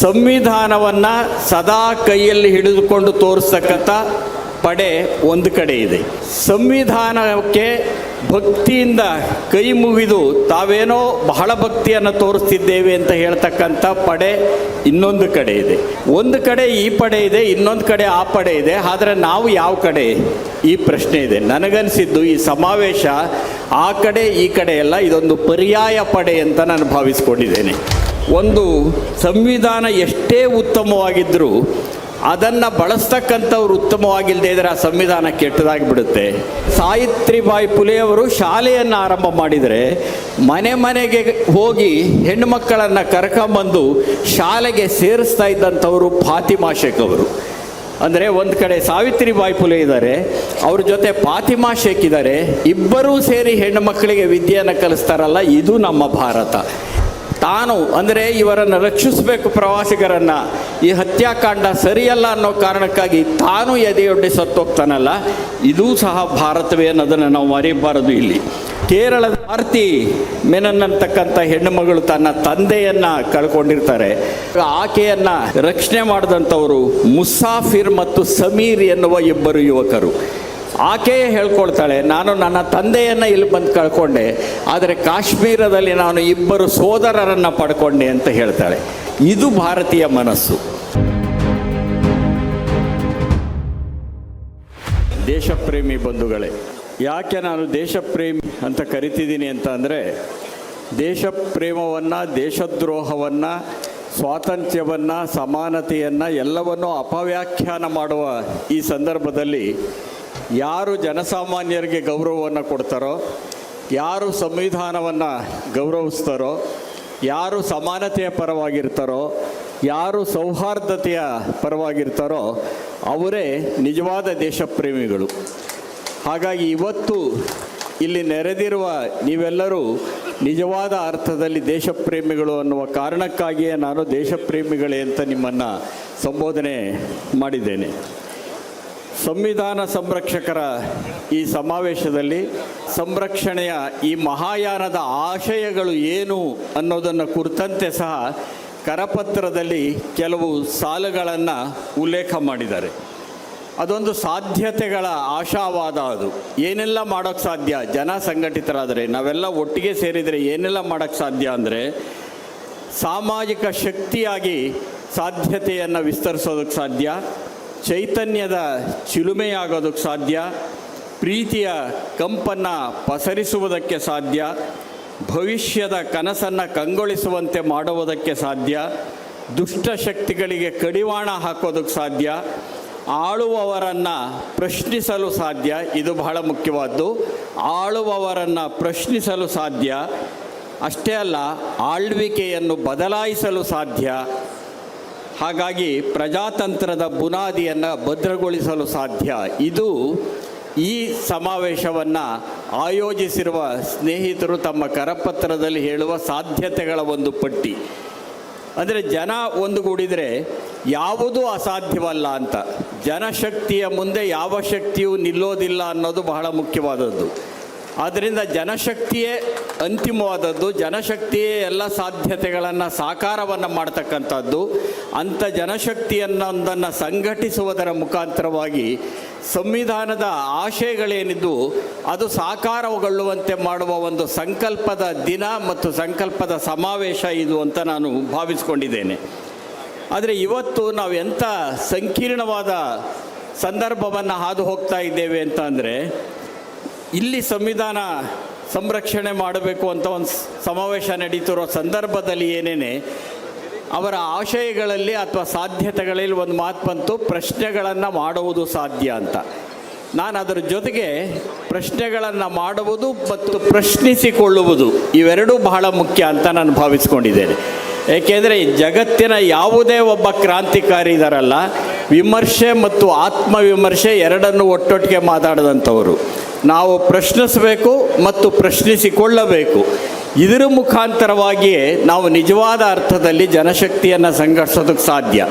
ಸಂವಿಧಾನವನ್ನು ಸದಾ ಕೈಯಲ್ಲಿ ಹಿಡಿದುಕೊಂಡು ತೋರಿಸ್ತಕ್ಕಂಥ ಪಡೆ ಒಂದು ಕಡೆ ಇದೆ. ಸಂವಿಧಾನಕ್ಕೆ ಭಕ್ತಿಯಿಂದ ಕೈ ಮುಗಿದು ತಾವೇನೋ ಬಹಳ ಭಕ್ತಿಯನ್ನು ತೋರಿಸ್ತಿದ್ದೇವೆ ಅಂತ ಹೇಳ್ತಕ್ಕಂಥ ಪಡೆ ಇನ್ನೊಂದು ಕಡೆ ಇದೆ. ಒಂದು ಕಡೆ ಈ ಪಡೆ ಇದೆ, ಇನ್ನೊಂದು ಕಡೆ ಆ ಪಡೆ ಇದೆ. ಆದರೆ ನಾವು ಯಾವ ಕಡೆ? ಈ ಪ್ರಶ್ನೆ ಇದೆ. ನನಗನ್ಸಿದ್ದು ಈ ಸಮಾವೇಶ ಆ ಕಡೆ, ಈ ಕಡೆ ಎಲ್ಲ ಇದೊಂದು ಪರ್ಯಾಯ ಪಡೆ ಅಂತ ನಾನು ಭಾವಿಸ್ಕೊಂಡಿದ್ದೇನೆ. ಒಂದು ಸಂವಿಧಾನ ಎಷ್ಟೇ ಉತ್ತಮವಾಗಿದ್ದರೂ ಅದನ್ನು ಬಳಸ್ತಕ್ಕಂಥವ್ರು ಉತ್ತಮವಾಗಿಲ್ಲದೆ ಇದ್ರೆ ಆ ಸಂವಿಧಾನ ಕೆಟ್ಟದಾಗಿ ಬಿಡುತ್ತೆ ಸಾವಿತ್ರಿಬಾಯಿ ಪುಲೆಯವರು ಶಾಲೆಯನ್ನು ಆರಂಭ ಮಾಡಿದರೆ ಮನೆ ಮನೆಗೆ ಹೋಗಿ ಹೆಣ್ಣು ಮಕ್ಕಳನ್ನು ಕರ್ಕೊಂಬಂದು ಶಾಲೆಗೆ ಸೇರಿಸ್ತಾ ಇದ್ದಂಥವರು ಫಾತಿಮಾ ಶೇಖ್ ಅವರು. ಅಂದರೆ ಒಂದು ಕಡೆ ಸಾವಿತ್ರಿಬಾಯಿ ಪುಲೆ ಇದ್ದಾರೆ ಅವ್ರ ಜೊತೆ ಫಾತಿಮಾ ಶೇಖ್ ಇದ್ದಾರೆ ಇಬ್ಬರೂ ಸೇರಿ ಹೆಣ್ಣು ಮಕ್ಕಳಿಗೆ ವಿದ್ಯೆಯನ್ನು ಕಲಿಸ್ತಾರಲ್ಲ, ಇದು ನಮ್ಮ ಭಾರತ. ತಾನು ಅಂದರೆ ಇವರನ್ನು ರಕ್ಷಿಸಬೇಕು ಪ್ರವಾಸಿಗರನ್ನು. ಈ ಹತ್ಯಾಕಾಂಡ ಸರಿಯಲ್ಲ ಅನ್ನೋ ಕಾರಣಕ್ಕಾಗಿ ತಾನು ಎದೆಯೊಡ್ಡಿ ಸತ್ತೋಗ್ತಾನಲ್ಲ, ಇದೂ ಸಹ ಭಾರತವೇ ಅನ್ನೋದನ್ನು ನಾವು ಮರೆಯಬಾರದು ಇಲ್ಲಿ. ಕೇರಳದ ಆರ್ತಿ ಮೆನನ್ ಅಂತಕ್ಕಂಥ ಹೆಣ್ಣು ಮಗಳು ತನ್ನ ತಂದೆಯನ್ನ ಕಳ್ಕೊಂಡಿರ್ತಾರೆ. ಆಕೆಯನ್ನು ರಕ್ಷಣೆ ಮಾಡಿದಂಥವರು ಮುಸಾಫಿರ್ ಮತ್ತು ಸಮೀರ್ ಎನ್ನುವ ಇಬ್ಬರು ಯುವಕರು. ಆಕೆಯೇ ಹೇಳ್ಕೊಳ್ತಾಳೆ, ನಾನು ನನ್ನ ತಂದೆಯನ್ನು ಇಲ್ಲಿ ಬಂದು ಕಳ್ಕೊಂಡೆ, ಆದರೆ ಕಾಶ್ಮೀರದಲ್ಲಿ ನಾನು ಇಬ್ಬರು ಸೋದರರನ್ನು ಪಡ್ಕೊಂಡೆ ಅಂತ ಹೇಳ್ತಾಳೆ. ಇದು ಭಾರತೀಯ ಮನಸ್ಸು. ದೇಶಪ್ರೇಮಿ ಬಂಧುಗಳೇ, ಯಾಕೆ ನಾನು ದೇಶಪ್ರೇಮಿ ಅಂತ ಕರಿತಿದ್ದೀನಿ ಅಂತ ಅಂದರೆ ದೇಶ ಪ್ರೇಮವನ್ನು ದೇಶದ್ರೋಹವನ್ನು, ಸ್ವಾತಂತ್ರ್ಯವನ್ನು, ಸಮಾನತೆಯನ್ನು ಎಲ್ಲವನ್ನೂ ಅಪವ್ಯಾಖ್ಯಾನ ಮಾಡುವ ಈ ಸಂದರ್ಭದಲ್ಲಿ ಯಾರು ಜನಸಾಮಾನ್ಯರಿಗೆ ಗೌರವವನ್ನು ಕೊಡ್ತಾರೋ, ಯಾರು ಸಂವಿಧಾನವನ್ನು ಗೌರವಿಸ್ತಾರೋ, ಯಾರು ಸಮಾನತೆಯ ಪರವಾಗಿರ್ತಾರೋ, ಯಾರು ಸೌಹಾರ್ದತೆಯ ಪರವಾಗಿರ್ತಾರೋ, ಅವರೇ ನಿಜವಾದ ದೇಶಪ್ರೇಮಿಗಳು. ಹಾಗಾಗಿ ಇವತ್ತು ಇಲ್ಲಿ ನೆರೆದಿರುವ ನೀವೆಲ್ಲರೂ ನಿಜವಾದ ಅರ್ಥದಲ್ಲಿ ದೇಶಪ್ರೇಮಿಗಳು ಅನ್ನುವ ಕಾರಣಕ್ಕಾಗಿಯೇ ನಾನು ದೇಶಪ್ರೇಮಿಗಳೇ ಅಂತ ನಿಮ್ಮನ್ನು ಸಂಬೋಧನೆ ಮಾಡಿದ್ದೇನೆ. ಸಂವಿಧಾನ ಸಂರಕ್ಷಕರ ಈ ಸಮಾವೇಶದಲ್ಲಿ ಸಂರಕ್ಷಣೆಯ ಈ ಮಹಾಯಾನದ ಆಶಯಗಳು ಏನು ಅನ್ನೋದನ್ನು ಕುರಿತಂತೆ ಸಹ ಕರಪತ್ರದಲ್ಲಿ ಕೆಲವು ಸಾಲುಗಳನ್ನು ಉಲ್ಲೇಖ ಮಾಡಿದ್ದಾರೆ. ಅದೊಂದು ಸಾಧ್ಯತೆಗಳ ಆಶಾವಾದ ಅದು. ಏನೆಲ್ಲ ಮಾಡೋಕ್ಕೆ ಸಾಧ್ಯ? ಜನ ಸಂಘಟಿತರಾದರೆ, ನಾವೆಲ್ಲ ಒಟ್ಟಿಗೆ ಸೇರಿದರೆ ಏನೆಲ್ಲ ಮಾಡೋಕ್ಕೆ ಸಾಧ್ಯ ಅಂದರೆ, ಸಾಮಾಜಿಕ ಶಕ್ತಿಯಾಗಿ ಸಾಧ್ಯತೆಯನ್ನು ವಿಸ್ತರಿಸೋದಕ್ಕೆ ಸಾಧ್ಯ ಚೈತನ್ಯದ ಚಿಲುಮೆಯಾಗೋದಕ್ಕೆ ಸಾಧ್ಯ, ಪ್ರೀತಿಯ ಕಂಪನ್ನು ಪಸರಿಸುವುದಕ್ಕೆ ಸಾಧ್ಯ, ಭವಿಷ್ಯದ ಕನಸನ್ನು ಕಂಗೊಳಿಸುವಂತೆ ಮಾಡುವುದಕ್ಕೆ ಸಾಧ್ಯ ದುಷ್ಟಶಕ್ತಿಗಳಿಗೆ ಕಡಿವಾಣ ಹಾಕೋದಕ್ಕೆ ಸಾಧ್ಯ, ಆಳುವವರನ್ನು ಪ್ರಶ್ನಿಸಲು ಸಾಧ್ಯ, ಇದು ಬಹಳ ಮುಖ್ಯವಾದ್ದು. ಆಳುವವರನ್ನು ಪ್ರಶ್ನಿಸಲು ಸಾಧ್ಯ, ಅಷ್ಟೇ ಅಲ್ಲ, ಆಳ್ವಿಕೆಯನ್ನು ಬದಲಾಯಿಸಲು ಸಾಧ್ಯ ಹಾಗಾಗಿ ಪ್ರಜಾತಂತ್ರದ ಬುನಾದಿಯನ್ನು ಭದ್ರಗೊಳಿಸಲು ಸಾಧ್ಯ. ಇದು ಈ ಸಮಾವೇಶವನ್ನು ಆಯೋಜಿಸಿರುವ ಸ್ನೇಹಿತರು ತಮ್ಮ ಕರಪತ್ರದಲ್ಲಿ ಹೇಳುವ ಸಾಧ್ಯತೆಗಳ ಒಂದು ಪಟ್ಟಿ. ಅಂದರೆ ಜನ ಒಂದುಗೂಡಿದರೆ ಯಾವುದೂ ಅಸಾಧ್ಯವಲ್ಲ ಅಂತ. ಜನಶಕ್ತಿಯ ಮುಂದೆ ಯಾವ ಶಕ್ತಿಯೂ ನಿಲ್ಲೋದಿಲ್ಲ ಅನ್ನೋದು ಬಹಳ ಮುಖ್ಯವಾದದ್ದು. ಆದ್ದರಿಂದ ಜನಶಕ್ತಿಯೇ ಅಂತಿಮವಾದದ್ದು ಜನಶಕ್ತಿಯೇ ಎಲ್ಲ ಸಾಧ್ಯತೆಗಳನ್ನು ಸಾಕಾರವನ್ನು ಮಾಡ್ತಕ್ಕಂಥದ್ದು. ಅಂಥ ಜನಶಕ್ತಿಯನ್ನೊಂದನ್ನು ಸಂಘಟಿಸುವುದರ ಮುಖಾಂತರವಾಗಿ ಸಂವಿಧಾನದ ಆಶಯಗಳೇನಿದ್ದು ಅದು ಸಾಕಾರಗೊಳ್ಳುವಂತೆ ಮಾಡುವ ಒಂದು ಸಂಕಲ್ಪದ ದಿನ ಮತ್ತು ಸಂಕಲ್ಪದ ಸಮಾವೇಶ ಇದು ಅಂತ ನಾನು ಭಾವಿಸ್ಕೊಂಡಿದ್ದೇನೆ. ಆದರೆ ಇವತ್ತು ನಾವು ಎಂಥ ಸಂಕೀರ್ಣವಾದ ಸಂದರ್ಭವನ್ನು ಹಾದು ಹೋಗ್ತಾ ಇದ್ದೇವೆ ಅಂತ ಅಂದರೆ ಇಲ್ಲಿ ಸಂವಿಧಾನ ಸಂರಕ್ಷಣೆ ಮಾಡಬೇಕು ಅಂತ ಒಂದು ಸಮಾವೇಶ ನಡೀತಿರೋ ಸಂದರ್ಭದಲ್ಲಿ ಏನೇನೆ, ಅವರ ಆಶಯಗಳಲ್ಲಿ ಅಥವಾ ಸಾಧ್ಯತೆಗಳಲ್ಲಿ ಒಂದು ಮಾತು ಬಂತು, ಪ್ರಶ್ನೆಗಳನ್ನು ಮಾಡುವುದು ಸಾಧ್ಯ ಅಂತ. ನಾನು ಅದರ ಜೊತೆಗೆ ಪ್ರಶ್ನೆಗಳನ್ನು ಮಾಡುವುದು ಮತ್ತು ಪ್ರಶ್ನಿಸಿಕೊಳ್ಳುವುದು ಇವೆರಡೂ ಬಹಳ ಮುಖ್ಯ ಅಂತ ನಾನು ಭಾವಿಸ್ಕೊಂಡಿದ್ದೇನೆ. ಏಕೆಂದರೆ ಜಗತ್ತಿನ ಯಾವುದೇ ಒಬ್ಬ ಕ್ರಾಂತಿಕಾರಿ ಇದಾರಲ್ಲ, ವಿಮರ್ಶೆ ಮತ್ತು ಆತ್ಮವಿಮರ್ಶೆ ಎರಡನ್ನು ಒಟ್ಟೊಟ್ಟಿಗೆ ಮಾತಾಡಿದಂಥವರು. ನಾವು ಪ್ರಶ್ನಿಸಬೇಕು ಮತ್ತು ಪ್ರಶ್ನಿಸಿಕೊಳ್ಳಬೇಕು. ಇದರ ಮುಖಾಂತರವಾಗಿಯೇ ನಾವು ನಿಜವಾದ ಅರ್ಥದಲ್ಲಿ ಜನಶಕ್ತಿಯನ್ನು ಸಂಘಟಿಸೋದಕ್ಕೆ ಸಾಧ್ಯ.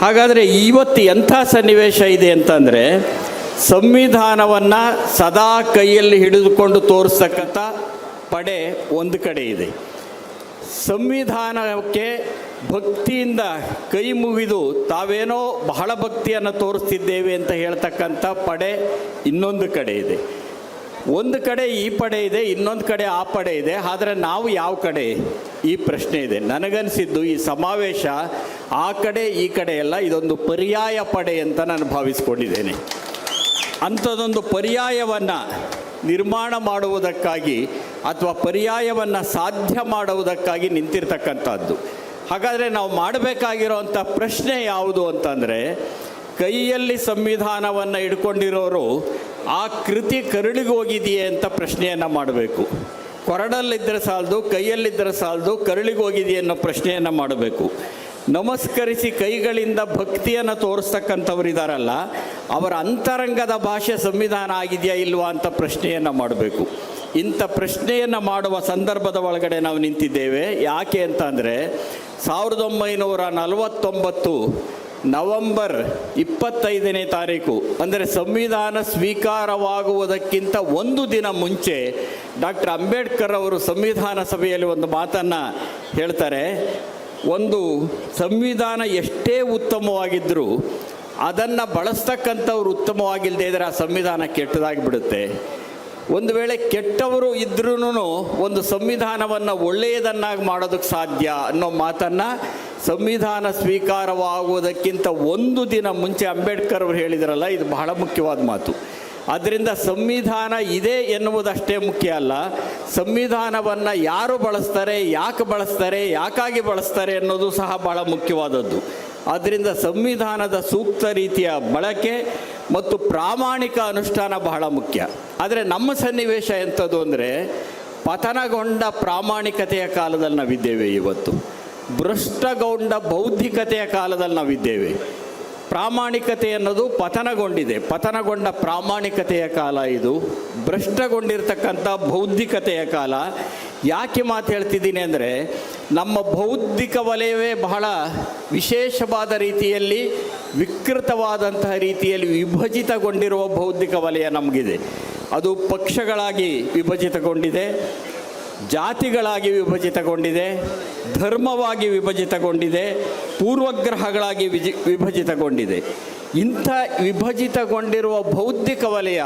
ಹಾಗಾದರೆ ಇವತ್ತು ಎಂಥ ಸನ್ನಿವೇಶ ಇದೆ ಅಂತಂದರೆ, ಸಂವಿಧಾನವನ್ನು ಸದಾ ಕೈಯಲ್ಲಿ ಹಿಡಿದುಕೊಂಡು ತೋರಿಸ್ತಕ್ಕಂಥ ಪಡೆ ಒಂದು ಕಡೆ ಇದೆ. ಸಂವಿಧಾನಕ್ಕೆ ಭಕ್ತಿಯಿಂದ ಕೈ ಮುಗಿದು ತಾವೇನೋ ಬಹಳ ಭಕ್ತಿಯನ್ನು ತೋರಿಸ್ತಿದ್ದೇವೆ ಅಂತ ಹೇಳ್ತಕ್ಕಂಥ ಪಡೆ ಇನ್ನೊಂದು ಕಡೆ ಇದೆ. ಒಂದು ಕಡೆ ಈ ಪಡೆ ಇದೆ, ಇನ್ನೊಂದು ಕಡೆ ಆ ಪಡೆ ಇದೆ. ಆದರೆ ನಾವು ಯಾವ ಕಡೆ? ಈ ಪ್ರಶ್ನೆ ಇದೆ. ನನಗನ್ಸಿದ್ದು ಈ ಸಮಾವೇಶ ಆ ಕಡೆ, ಈ ಕಡೆ ಎಲ್ಲ ಇದೊಂದು ಪರ್ಯಾಯ ಪಡೆ ಅಂತ ನಾನು ಭಾವಿಸ್ಕೊಂಡಿದ್ದೇನೆ. ಅಂಥದ್ದೊಂದು ಪರ್ಯಾಯವನ್ನು ನಿರ್ಮಾಣ ಮಾಡುವುದಕ್ಕಾಗಿ ಅಥವಾ ಪರ್ಯಾಯವನ್ನು ಸಾಧ್ಯ ಮಾಡುವುದಕ್ಕಾಗಿ ನಿಂತಿರ್ತಕ್ಕಂಥದ್ದು. ಹಾಗಾದರೆ ನಾವು ಮಾಡಬೇಕಾಗಿರೋವಂಥ ಪ್ರಶ್ನೆ ಯಾವುದು ಅಂತಂದರೆ, ಕೈಯಲ್ಲಿ ಸಂವಿಧಾನವನ್ನು ಇಟ್ಕೊಂಡಿರೋರು ಆ ಕೃತಿ ಕರುಳಿಗೆ ಹೋಗಿದೆಯೇ ಅಂತ ಪ್ರಶ್ನೆಯನ್ನು ಮಾಡಬೇಕು. ಕೊರಡಲ್ಲಿದ್ದರೆ ಸಾಲದು, ಕೈಯಲ್ಲಿದ್ದರೆ ಸಾಲದು, ಕರುಳಿಗೆ ಹೋಗಿದೆಯೇ ಅನ್ನೋ ಪ್ರಶ್ನೆಯನ್ನು ಮಾಡಬೇಕು. ನಮಸ್ಕರಿಸಿ ಕೈಗಳಿಂದ ಭಕ್ತಿಯನ್ನು ತೋರಿಸ್ತಕ್ಕಂಥವ್ರು ಇದ್ದಾರಲ್ಲ ಅವರ ಅಂತರಂಗದ ಭಾಷೆ ಸಂವಿಧಾನ ಆಗಿದೆಯಾ ಇಲ್ವಾ ಅಂತ ಪ್ರಶ್ನೆಯನ್ನು ಮಾಡಬೇಕು. ಇಂಥ ಪ್ರಶ್ನೆಯನ್ನು ಮಾಡುವ ಸಂದರ್ಭದ ಒಳಗಡೆ ನಾವು ನಿಂತಿದ್ದೇವೆ. ಯಾಕೆ ಅಂತ ಅಂದರೆ, ಸಾವಿರದ ಒಂಬೈನೂರ ನಲವತ್ತೊಂಬತ್ತು ನವೆಂಬರ್ ಇಪ್ಪತ್ತೈದನೇ ತಾರೀಕು, ಅಂದರೆ ಸಂವಿಧಾನ ಸ್ವೀಕಾರವಾಗುವುದಕ್ಕಿಂತ ಒಂದು ದಿನ ಮುಂಚೆ ಡಾಕ್ಟರ್ ಅಂಬೇಡ್ಕರ್ ಅವರು ಸಂವಿಧಾನ ಸಭೆಯಲ್ಲಿ ಒಂದು ಮಾತನ್ನು ಹೇಳ್ತಾರೆ. ಒಂದು ಸಂವಿಧಾನ ಎಷ್ಟೇ ಉತ್ತಮವಾಗಿದ್ದರೂ ಅದನ್ನು ಬಳಸ್ತಕ್ಕಂಥವ್ರು ಉತ್ತಮವಾಗಿಲ್ಲದೆ ಇದ್ದರೆ ಆ ಸಂವಿಧಾನ ಕೆಟ್ಟದಾಗಿ ಬಿಡುತ್ತೆ ಒಂದು ವೇಳೆ ಕೆಟ್ಟವರು ಇದ್ರೂ ಒಂದು ಸಂವಿಧಾನವನ್ನು ಒಳ್ಳೆಯದನ್ನಾಗಿ ಮಾಡೋದಕ್ಕೆ ಸಾಧ್ಯ ಅನ್ನೋ ಮಾತನ್ನು ಸಂವಿಧಾನ ಸ್ವೀಕಾರವಾಗುವುದಕ್ಕಿಂತ ಒಂದು ದಿನ ಮುಂಚೆ ಅಂಬೇಡ್ಕರ್ ಅವರು ಹೇಳಿದರಲ್ಲ, ಇದು ಬಹಳ ಮುಖ್ಯವಾದ ಮಾತು. ಅದರಿಂದ ಸಂವಿಧಾನ ಇದೆ ಎನ್ನುವುದಷ್ಟೇ ಮುಖ್ಯ ಅಲ್ಲ, ಸಂವಿಧಾನವನ್ನು ಯಾರು ಬಳಸ್ತಾರೆ, ಯಾಕೆ ಬಳಸ್ತಾರೆ, ಯಾಕಾಗಿ ಬಳಸ್ತಾರೆ ಅನ್ನೋದು ಸಹ ಬಹಳ ಮುಖ್ಯವಾದದ್ದು. ಆದ್ದರಿಂದ ಸಂವಿಧಾನದ ಸೂಕ್ತ ರೀತಿಯ ಬಳಕೆ ಮತ್ತು ಪ್ರಾಮಾಣಿಕ ಅನುಷ್ಠಾನ ಬಹಳ ಮುಖ್ಯ. ಆದರೆ ನಮ್ಮ ಸನ್ನಿವೇಶ ಎಂಥದ್ದು ಅಂದರೆ, ಪತನಗೊಂಡ ಪ್ರಾಮಾಣಿಕತೆಯ ಕಾಲದಲ್ಲಿ ನಾವಿದ್ದೇವೆ ಇವತ್ತು. ಭ್ರಷ್ಟಗೊಂಡ ಬೌದ್ಧಿಕತೆಯ ಕಾಲದಲ್ಲಿ ನಾವಿದ್ದೇವೆ. ಪ್ರಾಮಾಣಿಕತೆ ಅನ್ನೋದು ಪತನಗೊಂಡಿದೆ. ಪತನಗೊಂಡ ಪ್ರಾಮಾಣಿಕತೆಯ ಕಾಲ ಇದು. ಭ್ರಷ್ಟಗೊಂಡಿರ್ತಕ್ಕಂಥ ಬೌದ್ಧಿಕತೆಯ ಕಾಲ. ಯಾಕೆ ಮಾತು ಹೇಳ್ತಿದ್ದೀನಿ ಅಂದರೆ, ನಮ್ಮ ಬೌದ್ಧಿಕ ವಲಯವೇ ಬಹಳ ವಿಶೇಷವಾದ ರೀತಿಯಲ್ಲಿ, ವಿಕೃತವಾದಂತಹ ರೀತಿಯಲ್ಲಿ ವಿಭಜಿತಗೊಂಡಿರುವ ಬೌದ್ಧಿಕ ವಲಯ ನಮಗಿದೆ. ಅದು ಪಕ್ಷಗಳಾಗಿ ವಿಭಜಿತಗೊಂಡಿದೆ. ಜಾತಿಗಳಾಗಿ ವಿಭಜಿತಗೊಂಡಿದೆ, ಧರ್ಮವಾಗಿ ವಿಭಜಿತಗೊಂಡಿದೆ, ಪೂರ್ವಗ್ರಹಗಳಾಗಿ ವಿಜಿ, ವಿಭಜಿತಗೊಂಡಿದೆ. ಇಂಥ ವಿಭಜಿತಗೊಂಡಿರುವ ಬೌದ್ಧಿಕ ವಲಯ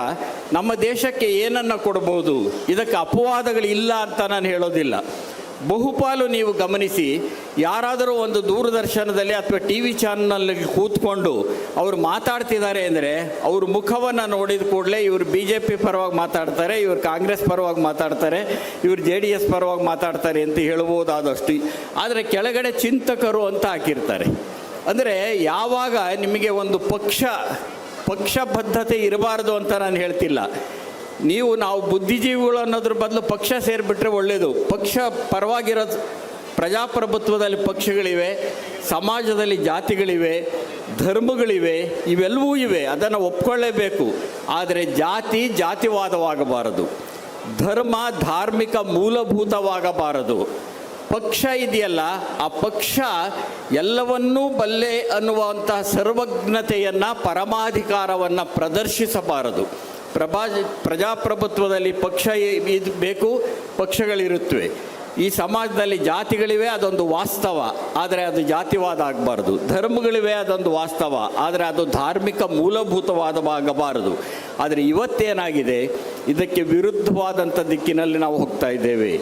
ನಮ್ಮ ದೇಶಕ್ಕೆ ಏನನ್ನು ಕೊಡಬಹುದು ಇದಕ್ಕೆ ಅಪವಾದಗಳಿಲ್ಲ ಅಂತ ನಾನು ಹೇಳೋದಿಲ್ಲ. ಬಹುಪಾಲು ನೀವು ಗಮನಿಸಿ, ಯಾರಾದರೂ ಒಂದು ದೂರದರ್ಶನದಲ್ಲಿ ಅಥವಾ ಟಿ ವಿ ಚಾನಲ್ನಲ್ಲಿ ಕೂತ್ಕೊಂಡು ಅವರು ಮಾತಾಡ್ತಿದ್ದಾರೆ ಅಂದರೆ ಅವ್ರ ಮುಖವನ್ನು ನೋಡಿದ ಕೂಡಲೇ ಇವರು ಬಿ ಜೆ ಪಿ ಪರವಾಗಿ ಮಾತಾಡ್ತಾರೆ, ಇವರು ಕಾಂಗ್ರೆಸ್ ಪರವಾಗಿ ಮಾತಾಡ್ತಾರೆ, ಇವರು ಜೆ ಡಿ ಎಸ್ ಪರವಾಗಿ ಮಾತಾಡ್ತಾರೆ ಅಂತ ಹೇಳ್ಬೋದಾದಷ್ಟು ಆದರೆ ಕೆಳಗಡೆ ಚಿಂತಕರು ಅಂತ ಹಾಕಿರ್ತಾರೆ. ಅಂದರೆ ಯಾವಾಗ ನಿಮಗೆ ಒಂದು ಪಕ್ಷ, ಪಕ್ಷಬದ್ಧತೆ ಇರಬಾರ್ದು ಅಂತ ನಾನು ಹೇಳ್ತಿಲ್ಲ. ನೀವು ನಾವು ಬುದ್ಧಿಜೀವಿಗಳು ಅನ್ನೋದ್ರ ಬದಲು ಪಕ್ಷ ಸೇರಿಬಿಟ್ರೆ ಒಳ್ಳೆಯದು ಪಕ್ಷ ಪರವಾಗಿರೋ ಪ್ರಜಾಪ್ರಭುತ್ವದಲ್ಲಿ ಪಕ್ಷಗಳಿವೆ, ಸಮಾಜದಲ್ಲಿ ಜಾತಿಗಳಿವೆ, ಧರ್ಮಗಳಿವೆ, ಇವೆಲ್ಲವೂ ಇವೆ. ಅದನ್ನು ಒಪ್ಕೊಳ್ಳೇಬೇಕು. ಆದರೆ ಜಾತಿ ಜಾತಿವಾದವಾಗಬಾರದು. ಧರ್ಮ ಧಾರ್ಮಿಕ ಮೂಲಭೂತವಾಗಬಾರದು. ಪಕ್ಷ ಇದೆಯಲ್ಲ, ಆ ಪಕ್ಷ ಎಲ್ಲವನ್ನೂ ಬಲ್ಲೆ ಅನ್ನುವಂತಹ ಸರ್ವಜ್ಞತೆಯನ್ನು, ಪರಮಾಧಿಕಾರವನ್ನು ಪ್ರದರ್ಶಿಸಬಾರದು. ಪ್ರಭಾ ಪ್ರಜಾಪ್ರಭುತ್ವದಲ್ಲಿ ಪಕ್ಷ ಇದು ಬೇಕು, ಪಕ್ಷಗಳಿರುತ್ತವೆ. ಈ ಸಮಾಜದಲ್ಲಿ ಜಾತಿಗಳಿವೆ, ಅದೊಂದು ವಾಸ್ತವ. ಆದರೆ ಅದು ಜಾತಿವಾದ ಆಗಬಾರ್ದು. ಧರ್ಮಗಳಿವೆ, ಅದೊಂದು ವಾಸ್ತವ. ಆದರೆ ಅದು ಧಾರ್ಮಿಕ ಮೂಲಭೂತವಾದವಾಗಬಾರದು. ಆದರೆ ಇವತ್ತೇನಾಗಿದೆ? ಇದಕ್ಕೆ ವಿರುದ್ಧವಾದಂಥ ದಿಕ್ಕಿನಲ್ಲಿ ನಾವು ಹೋಗ್ತಾ ಇದ್ದೇವೆ.